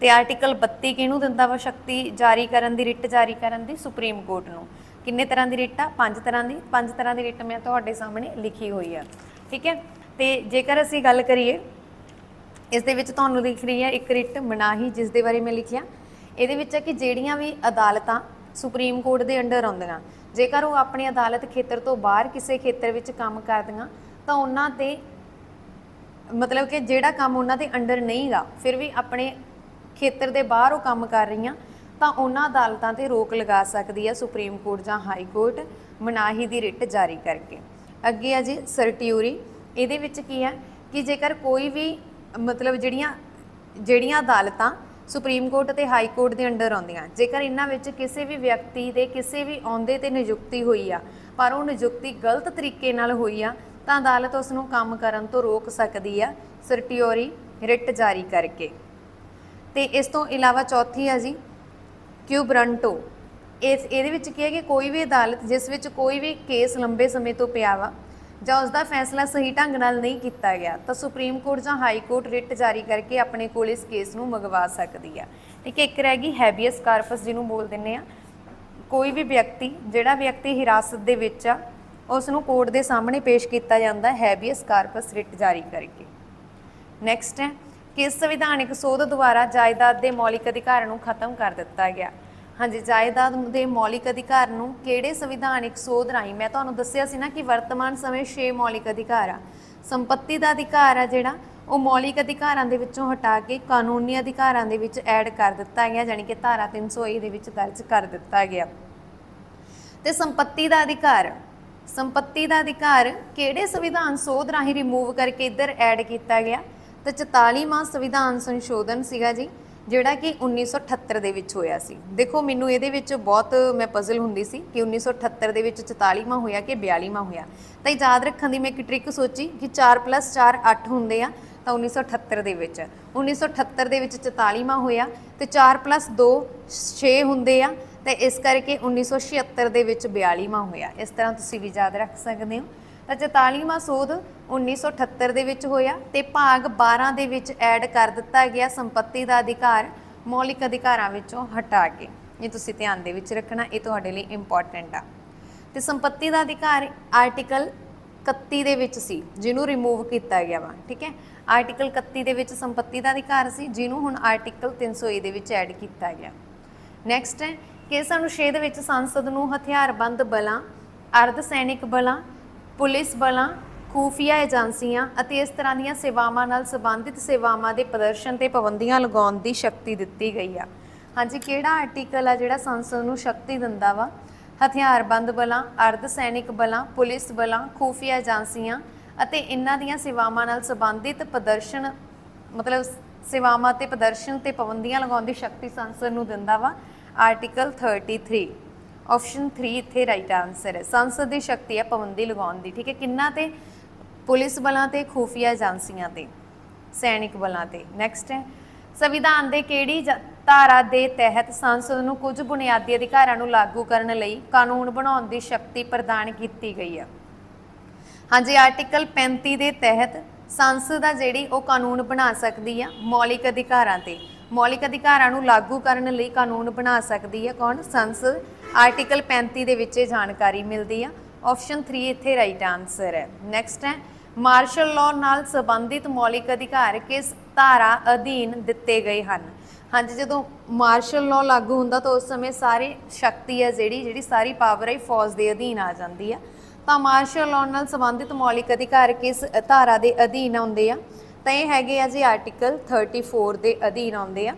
ਤੇ ਆਰਟੀਕਲ 32 ਕਿਹਨੂੰ ਦਿੰਦਾ ਵਾ ਸ਼ਕਤੀ ਜਾਰੀ ਕਰਨ ਦੀ, ਰਿਟ ਜਾਰੀ ਕਰਨ ਦੀ? ਸੁਪਰੀਮ ਕੋਰਟ ਨੂੰ। ਕਿੰਨੇ ਤਰ੍ਹਾਂ ਦੀ ਰਿਟ ਆ? ਪੰਜ ਤਰ੍ਹਾਂ ਦੀ। ਪੰਜ ਤਰ੍ਹਾਂ ਦੀ ਰਿਟ ਮੈਂ ਤੁਹਾਡੇ ਸਾਹਮਣੇ ਲਿਖੀ ਹੋਈ ਆ। ਠੀਕ ਹੈ? ਤੇ ਜੇਕਰ ਅਸੀਂ ਗੱਲ ਕਰੀਏ, ਇਸ ਦੇ ਵਿੱਚ ਤੁਹਾਨੂੰ ਦਿਖ ਰਹੀ ਹੈ ਇੱਕ ਰਿਟ ਮਨਾਹੀ, ਜਿਸ ਦੇ ਬਾਰੇ ਮੈਂ ਲਿਖਿਆ। ਇਹਦੇ ਵਿੱਚ ਹੈ ਕਿ ਜਿਹੜੀਆਂ ਵੀ ਅਦਾਲਤਾਂ ਸੁਪਰੀਮ ਕੋਰਟ ਦੇ ਅੰਡਰ ਆਉਂਦੀਆਂ, ਜੇਕਰ ਉਹ ਆਪਣੀ ਅਦਾਲਤ ਖੇਤਰ ਤੋਂ ਬਾਹਰ ਕਿਸੇ ਖੇਤਰ ਵਿੱਚ ਕੰਮ ਕਰਦੀਆਂ ਤਾਂ ਉਹਨਾਂ ਤੇ ਮਤਲਬ ਕਿ ਜਿਹੜਾ ਕੰਮ ਉਹਨਾਂ ਦੇ ਅੰਡਰ ਨਹੀਂਗਾ, ਫਿਰ ਵੀ ਆਪਣੇ ਖੇਤਰ ਦੇ ਬਾਹਰ ਉਹ ਕੰਮ ਕਰ ਰਹੀਆਂ, ਤਾਂ ਉਹਨਾਂ ਅਦਾਲਤਾਂ ਤੇ ਰੋਕ ਲਗਾ ਸਕਦੀ ਹੈ ਸੁਪਰੀਮ ਕੋਰਟ ਜਾਂ ਹਾਈ ਕੋਰਟ ਮਨਾਹੀ ਦੀ ਰਿਟ ਜਾਰੀ ਕਰਕੇ। ਅੱਗੇ ਆ ਜੀ ਸਰਟਿਊਰੀ, ਇਹਦੇ ਵਿੱਚ ਕੀ ਹੈ ਕਿ ਜੇਕਰ ਕੋਈ ਵੀ ਮਤਲਬ ਜਿਹੜੀਆਂ ਜਿਹੜੀਆਂ ਅਦਾਲਤਾਂ ਸੁਪਰੀਮ ਕੋਰਟ ਤੇ ਹਾਈ ਕੋਰਟ ਦੇ ਅੰਡਰ ਆਉਂਦੀਆਂ, ਜੇਕਰ ਇਹਨਾਂ ਵਿੱਚ ਕਿਸੇ ਵੀ ਵਿਅਕਤੀ ਦੇ ਕਿਸੇ ਵੀ ਅਹੁਦੇ ਤੇ ਨਿਯੁਕਤੀ ਹੋਈ ਆ, ਪਰ ਉਹ ਨਿਯੁਕਤੀ ਗਲਤ ਤਰੀਕੇ ਨਾਲ ਹੋਈ ਆ ਤਾਂ ਅਦਾਲਤ ਉਸ ਨੂੰ ਕੰਮ ਕਰਨ ਤੋਂ ਰੋਕ ਸਕਦੀ ਆ ਸਰਟਿਓਰੀ ਰਿਟ ਜਾਰੀ ਕਰਕੇ। ਤੇ ਇਸ ਤੋਂ ਇਲਾਵਾ ਚੌਥੀ ਆ ਜੀ, ਕਿਊਬਰੰਟੋ। ਇਸ, ਇਹਦੇ ਵਿੱਚ ਕੀ ਹੈ ਕਿ ਕੋਈ ਵੀ ਅਦਾਲਤ ਜਿਸ ਵਿੱਚ ਕੋਈ ਵੀ ਕੇਸ ਲੰਬੇ ਸਮੇਂ ਤੋਂ ਪਿਆ ਵਾ, ਜਾਂ ਉਸ ਦਾ ਫੈਸਲਾ ਸਹੀ ਢੰਗ ਨਾਲ ਨਹੀਂ ਕੀਤਾ ਗਿਆ, ਤਾਂ ਸੁਪਰੀਮ ਕੋਰਟ ਜਾਂ ਹਾਈ ਕੋਰਟ ਰਿਟ ਜਾਰੀ ਕਰਕੇ ਆਪਣੇ ਕੋਲ ਇਸ ਕੇਸ ਨੂੰ ਮੰਗਵਾ ਸਕਦੀ ਆ। ਠੀਕ ਹੈ, ਇੱਕ ਰਹਿ ਗਈ ਹੈਬੀਅਸ ਕਾਰਪਸ ਜਿਹਨੂੰ ਬੋਲ ਦਿੰਨੇ ਆ। ਕੋਈ ਵੀ ਵਿਅਕਤੀ, ਜਿਹੜਾ ਵਿਅਕਤੀ ਹਿਰਾਸਤ ਦੇ ਵਿੱਚ ਆ ਉਸ ਨੂੰ ਕੋਰਟ ਦੇ ਸਾਹਮਣੇ ਪੇਸ਼ ਕੀਤਾ ਜਾਂਦਾ ਹੈ ਹੈਬੀਅਸ ਕਾਰਪਸ ਰਿਟ ਜਾਰੀ ਕਰਕੇ। ਨੈਕਸਟ ਹੈ ਕਿ ਸੰਵਿਧਾਨਿਕ ਸੋਧ ਦੁਆਰਾ ਜਾਇਦਾਦ ਦੇ ਮੌਲਿਕ ਅਧਿਕਾਰ ਨੂੰ ਖਤਮ ਕਰ ਦਿੱਤਾ ਗਿਆ? ਹਾਂਜੀ, ਜਾਇਦਾਦ ਦੇ ਮੌਲਿਕ ਅਧਿਕਾਰ ਨੂੰ ਕਿਹੜੇ ਸੰਵਿਧਾਨਿਕ ਸੋਧ ਰਾਹੀਂ? ਮੈਂ ਤੁਹਾਨੂੰ ਦੱਸਿਆ ਸੀ ਨਾ ਕਿ ਵਰਤਮਾਨ ਸਮੇਂ 6 ਮੌਲਿਕ ਅਧਿਕਾਰ ਆ। ਸੰਪਤੀ ਦਾ ਅਧਿਕਾਰ ਆ ਜਿਹੜਾ, ਉਹ ਮੌਲਿਕ ਅਧਿਕਾਰਾਂ ਦੇ ਵਿੱਚੋਂ ਹਟਾ ਕੇ ਕਾਨੂੰਨੀ ਅਧਿਕਾਰਾਂ ਦੇ ਵਿੱਚ ਐਡ ਕਰ ਦਿੱਤਾ ਗਿਆ, ਯਾਨੀ ਕਿ ਧਾਰਾ 321 ਦੇ ਵਿੱਚ ਦਰਜ ਕਰ ਦਿੱਤਾ ਗਿਆ। ਤੇ ਸੰਪਤੀ ਦਾ ਅਧਿਕਾਰ ਸੰਪਤੀ ਦਾ ਅਧਿਕਾਰ ਕਿਹੜੇ ਸੰਵਿਧਾਨ ਸੋਧ ਰਾਹੀਂ ਰਿਮੂਵ ਕਰਕੇ ਇੱਧਰ ਐਡ ਕੀਤਾ ਗਿਆ? ਤੇ 44ਵਾਂ ਸੰਵਿਧਾਨ ਸੰਸ਼ੋਧਨ ਸੀਗਾ ਜੀ, ਜਿਹੜਾ ਕਿ 1978 ਦੇ ਵਿੱਚ ਹੋਇਆ ਸੀ। ਦੇਖੋ, ਮੈਨੂੰ ਇਹਦੇ ਵਿੱਚ ਬਹੁਤ ਮੈਂ ਪਜ਼ਲ ਹੁੰਦੀ ਸੀ ਕਿ 1978 ਦੇ ਵਿੱਚ 44ਵਾਂ ਹੋਇਆ ਕਿ 42ਵਾਂ ਹੋਇਆ। ਤਾਂ ਇਹ ਯਾਦ ਰੱਖਣ ਦੀ ਮੈਂ ਇੱਕ ਟ੍ਰਿਕ ਸੋਚੀ ਕਿ 4 4 8 ਹੁੰਦੇ ਆ, ਤਾਂ 1978 ਦੇ ਵਿੱਚ। 1978 ਦੇ ਵਿੱਚ 44ਵਾਂ ਹੋਇਆ ਤੇ 4 2 6 ਹੁੰਦੇ ਆ ਤੇ ਇਸ ਕਰਕੇ 1976 ਦੇ ਵਿੱਚ 42ਵਾਂ ਹੋਇਆ। ਇਸ ਤਰ੍ਹਾਂ ਤੁਸੀਂ ਵੀ ਯਾਦ ਰੱਖ ਸਕਦੇ ਹੋ। ਤਾਂ 44ਵਾਂ ਸੋਧ 1978 ਦੇ ਵਿੱਚ ਹੋਇਆ ਤੇ ਭਾਗ 12 ਦੇ ਵਿੱਚ ਐਡ ਕਰ ਦਿੱਤਾ ਗਿਆ ਸੰਪਤੀ ਦਾ ਅਧਿਕਾਰ ਮੌਲਿਕ ਅਧਿਕਾਰਾਂ ਵਿੱਚੋਂ ਹਟਾ ਕੇ। ਇਹ ਤੁਸੀਂ ਧਿਆਨ ਦੇ ਵਿੱਚ ਰੱਖਣਾ, ਇਹ ਤੁਹਾਡੇ ਲਈ ਇੰਪੋਰਟੈਂਟ ਆ। ਤੇ ਸੰਪਤੀ ਦਾ ਅਧਿਕਾਰ ਆਰਟੀਕਲ 31 ਦੇ ਵਿੱਚ ਸੀ, ਜਿਹਨੂੰ ਰਿਮੂਵ ਕੀਤਾ ਗਿਆ ਵਾ, ਠੀਕ ਹੈ? ਆਰਟੀਕਲ 31 ਦੇ ਵਿੱਚ ਸੰਪਤੀ ਦਾ ਅਧਿਕਾਰ ਸੀ, ਜਿਹਨੂੰ ਹੁਣ ਆਰਟੀਕਲ 301 ਦੇ ਵਿੱਚ ਐਡ ਕੀਤਾ ਗਿਆ। ਨੈਕਸਟ ਹੈ ਕਿ ਇਸ ਅਨੁਛੇਦ ਵਿੱਚ ਸੰਸਦ ਨੂੰ ਹਥਿਆਰਬੰਦ ਬਲਾਂ, ਅਰਧ ਸੈਨਿਕ ਬਲਾਂ, ਪੁਲਿਸ ਬਲਾਂ, ਖੂਫੀਆ ਏਜੰਸੀਆਂ ਅਤੇ ਇਸ ਤਰ੍ਹਾਂ ਦੀਆਂ ਸੇਵਾਵਾਂ ਨਾਲ ਸੰਬੰਧਿਤ ਸੇਵਾਵਾਂ ਦੇ ਪ੍ਰਦਰਸ਼ਨ ਤੇ ਪਾਬੰਦੀਆਂ ਲਗਾਉਣ ਦੀ ਸ਼ਕਤੀ ਦਿੱਤੀ ਗਈ ਆ। ਹਾਂਜੀ, ਕਿਹੜਾ ਆਰਟੀਕਲ ਆ ਜਿਹੜਾ ਸੰਸਦ ਨੂੰ ਸ਼ਕਤੀ ਦਿੰਦਾ ਵਾ? ਹਥਿਆਰਬੰਦ ਬਲਾਂ, ਅਰਧ ਸੈਨਿਕ ਬਲਾਂ, ਪੁਲਿਸ ਬਲਾਂ, ਖੂਫੀਆ ਏਜੰਸੀਆਂ ਅਤੇ ਇਹਨਾਂ ਦੀਆਂ ਸੇਵਾਵਾਂ ਨਾਲ ਸੰਬੰਧਿਤ ਪ੍ਰਦਰਸ਼ਨ, ਮਤਲਬ ਸੇਵਾਵਾਂ ਤੇ ਪ੍ਰਦਰਸ਼ਨ ਤੇ ਪਾਬੰਦੀਆਂ ਲਗਾਉਣ ਦੀ ਸ਼ਕਤੀ ਸੰਸਦ ਨੂੰ ਦਿੰਦਾ ਵਾ। ਆਰਟੀਕਲ 33 ਆਪਸ਼ਨ 3 ਇੱਥੇ ਰਾਈਟ ਆਨਸਰ ਹੈ। ਸੰਸਦ ਦੀ ਸ਼ਕਤੀ ਹੈ ਪਾਬੰਦੀ ਲਗਾਉਣ ਦੀ, ਠੀਕ ਹੈ? ਕਿੰਨਾ ਤੇ? ਪੁਲਿਸ ਬਲਾਂ ਤੇ, ਖੂਫੀਆ ਏਜੰਸੀਆਂ ਤੇ, ਸੈਨਿਕ ਬਲਾਂ ਤੇ। ਨੈਕਸਟ ਹੈ, ਸੰਵਿਧਾਨ ਦੇ ਕਿਹੜੀ ਧਾਰਾ ਦੇ ਤਹਿਤ ਸੰਸਦ ਨੂੰ ਕੁਝ ਬੁਨਿਆਦੀ ਅਧਿਕਾਰਾਂ ਨੂੰ ਲਾਗੂ ਕਰਨ ਲਈ ਕਾਨੂੰਨ ਬਣਾਉਣ ਦੀ ਸ਼ਕਤੀ ਪ੍ਰਦਾਨ ਕੀਤੀ ਗਈ ਹੈ? ਹਾਂਜੀ, ਆਰਟੀਕਲ 35 ਦੇ ਤਹਿਤ ਸੰਸਦ ਆ ਜਿਹੜੀ, ਉਹ ਕਾਨੂੰਨ ਬਣਾ ਸਕਦੀ ਆ ਮੌਲਿਕ ਅਧਿਕਾਰਾਂ ਤੇ। ਮੌਲਿਕ ਅਧਿਕਾਰਾਂ ਨੂੰ ਲਾਗੂ ਕਰਨ ਲਈ ਕਾਨੂੰਨ ਬਣਾ ਸਕਦੀ ਹੈ। ਕੌਣ? ਸੰਸਦ ਆਰਟੀਕਲ 35 ਦੇ ਵਿੱਚ ਇਹ ਜਾਣਕਾਰੀ ਮਿਲਦੀ ਆ। ਆਪਸ਼ਨ 3 ਇੱਥੇ ਰਾਈਟ ਆਨਸਰ ਹੈ। ਨੈਕਸਟ ਹੈ ਮਾਰਸ਼ਲ ਲਾਅ ਨਾਲ ਸੰਬੰਧਿਤ ਮੌਲਿਕ ਅਧਿਕਾਰ ਕਿਸ ਧਾਰਾ ਅਧੀਨ ਦਿੱਤੇ ਗਏ ਹਨ? ਹਾਂਜੀ, ਜਦੋਂ ਮਾਰਸ਼ਲ ਲਾਅ ਲਾਗੂ ਹੁੰਦਾ ਤਾਂ ਉਸ ਸਮੇਂ ਸਾਰੀ ਸ਼ਕਤੀ ਹੈ ਜਿਹੜੀ ਜਿਹੜੀ ਸਾਰੀ ਪਾਵਰ ਹੈ ਫੌਜ ਦੇ ਅਧੀਨ ਆ ਜਾਂਦੀ ਆ। ਤਾਂ ਮਾਰਸ਼ਲ ਲਾਅ ਨਾਲ ਸੰਬੰਧਿਤ ਮੌਲਿਕ ਅਧਿਕਾਰ ਕਿਸ ਧਾਰਾ ਦੇ ਅਧੀਨ ਆਉਂਦੇ ਆ? ਤਾਂ ਇਹ ਹੈਗੇ ਆ ਜੀ ਆਰਟੀਕਲ 34 ਦੇ ਅਧੀਨ ਆਉਂਦੇ ਆ।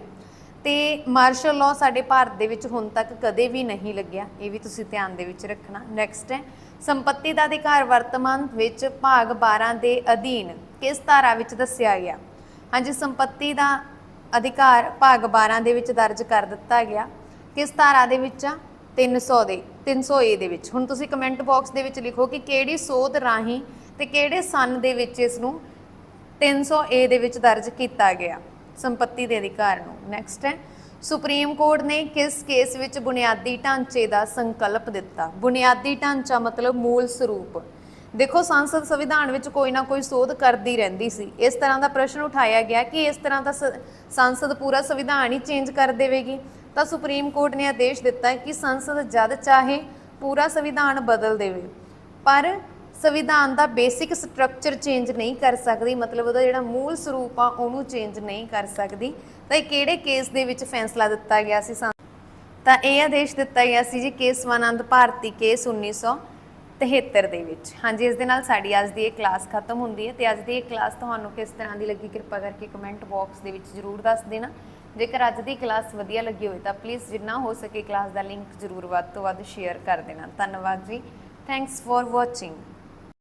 ਤੇ ਮਾਰਸ਼ਲ ਲਾਅ ਸਾਡੇ ਭਾਰਤ ਦੇ ਵਿੱਚ ਹੁਣ ਤੱਕ ਕਦੇ ਵੀ ਨਹੀਂ ਲੱਗਿਆ। ਇਹ ਵੀ ਤੁਸੀਂ ਧਿਆਨ ਦੇ ਵਿੱਚ ਰੱਖਣਾ। ਨੈਕਸਟ ਹੈ, ਸੰਪਤੀ ਦਾ ਅਧਿਕਾਰ ਵਰਤਮਾਨ ਵਿੱਚ ਭਾਗ 12 ਦੇ ਅਧੀਨ ਕਿਸ ਧਾਰਾ ਵਿੱਚ ਦੱਸਿਆ ਗਿਆ? ਹਾਂਜੀ, ਸੰਪਤੀ ਦਾ ਅਧਿਕਾਰ ਭਾਗ 12 ਦੇ ਵਿੱਚ ਦਰਜ ਕਰ ਦਿੱਤਾ ਗਿਆ। ਕਿਸ ਧਾਰਾ ਦੇ ਵਿੱਚ ਆ? 300 ਦੇ 300A ਦੇ ਵਿੱਚ। ਹੁਣ ਤੁਸੀਂ ਕਮੈਂਟ ਬਾਕਸ ਦੇ ਵਿੱਚ ਲਿਖੋ ਕਿ ਕਿਹੜੀ ਸੋਧ ਰਾਹੀਂ ਤੇ ਕਿਹੜੇ ਸਨ ਦੇ ਵਿੱਚ ਇਸ ਨੂੰ 300 ਏ ਦੇ ਵਿੱਚ ਦਰਜ ਕੀਤਾ ਗਿਆ। ਸੰਪਤੀ ਦੇ ਅਧਿਕਾਰ ਨੂੰ। ਨੈਕਸਟ ਹੈ। ਸੁਪਰੀਮ ਕੋਰਟ ਨੇ ਕਿਸ ਕੇਸ ਵਿੱਚ ਬੁਨਿਆਦੀ ਢਾਂਚੇ ਦਾ ਸੰਕਲਪ ਦਿੱਤਾ? ਬੁਨਿਆਦੀ ਢਾਂਚਾ ਮਤਲਬ ਮੂਲ ਸਰੂਪ। ਦੇਖੋ, ਸੰਸਦ ਸੰਵਿਧਾਨ ਵਿੱਚ ਕੋਈ ਨਾ ਕੋਈ ਸੋਧ ਕਰਦੀ ਰਹਿੰਦੀ ਸੀ। ਇਸ ਤਰ੍ਹਾਂ ਦਾ ਪ੍ਰਸ਼ਨ ਉਠਾਇਆ ਗਿਆ ਕਿ ਇਸ ਤਰ੍ਹਾਂ ਦਾ ਸ- ਸੰਸਦ ਪੂਰਾ ਸੰਵਿਧਾਨ ਹੀ ਚੇਂਜ ਕਰ ਦੇਵੇਗੀ। ਤਾਂ ਸੁਪਰੀਮ ਕੋਰਟ ਨੇ ਆਦੇਸ਼ ਦਿੱਤਾ ਕਿ ਸੰਸਦ ਜਦ ਚਾਹੇ ਪੂਰਾ ਸੰਵਿਧਾਨ ਬਦਲ ਦੇਵੇ। ਪਰ ਸੰਵਿਧਾਨ ਦਾ ਬੇਸਿਕ ਸਟਰਕਚਰ ਚੇਂਜ ਨਹੀਂ ਕਰ ਸਕਦੀ, ਮਤਲਬ ਉਹਦਾ ਜਿਹੜਾ ਮੂਲ ਸਰੂਪ ਆ, ਉਹਨੂੰ ਚੇਂਜ ਨਹੀਂ ਕਰ ਸਕਦੀ। ਤਾਂ ਇਹ ਕਿਹੜੇ ਕੇਸ ਦੇ ਵਿੱਚ ਫੈਸਲਾ ਦਿੱਤਾ ਗਿਆ ਸੀ ਸੰ- ਤਾਂ ਇਹ ਆਦੇਸ਼ ਦਿੱਤਾ ਗਿਆ ਸੀ ਜੀ ਕੇਸਵਾਨੰਦ ਭਾਰਤੀ ਕੇਸ 1973 ਦੇ ਵਿੱਚ। ਹਾਂਜੀ, ਇਸ ਦੇ ਨਾਲ ਸਾਡੀ ਅੱਜ ਦੀ ਇਹ ਕਲਾਸ ਖਤਮ ਹੁੰਦੀ ਹੈ ਤੇ ਅੱਜ ਦੀ ਇਹ ਕਲਾਸ ਤੁਹਾਨੂੰ ਕਿਸ ਤਰ੍ਹਾਂ ਦੀ ਲੱਗੀ ਕਿਰਪਾ ਕਰਕੇ ਕਮੈਂਟ ਬਾਕਸ ਦੇ ਵਿੱਚ ਜ਼ਰੂਰ ਦੱਸ ਦੇਣਾ। ਜੇਕਰ ਅੱਜ ਦੀ ਕਲਾਸ ਵਧੀਆ ਲੱਗੀ ਹੋਵੇ ਤਾਂ ਪਲੀਜ਼ ਜਿੰਨਾ ਹੋ ਸਕੇ ਕਲਾਸ ਦਾ ਲਿੰਕ ਜ਼ਰੂਰ ਵੱਧ ਤੋਂ ਵੱਧ ਸ਼ੇਅਰ ਕਰ ਦੇਣਾ। ਧੰਨਵਾਦ ਜੀ। Thanks for watching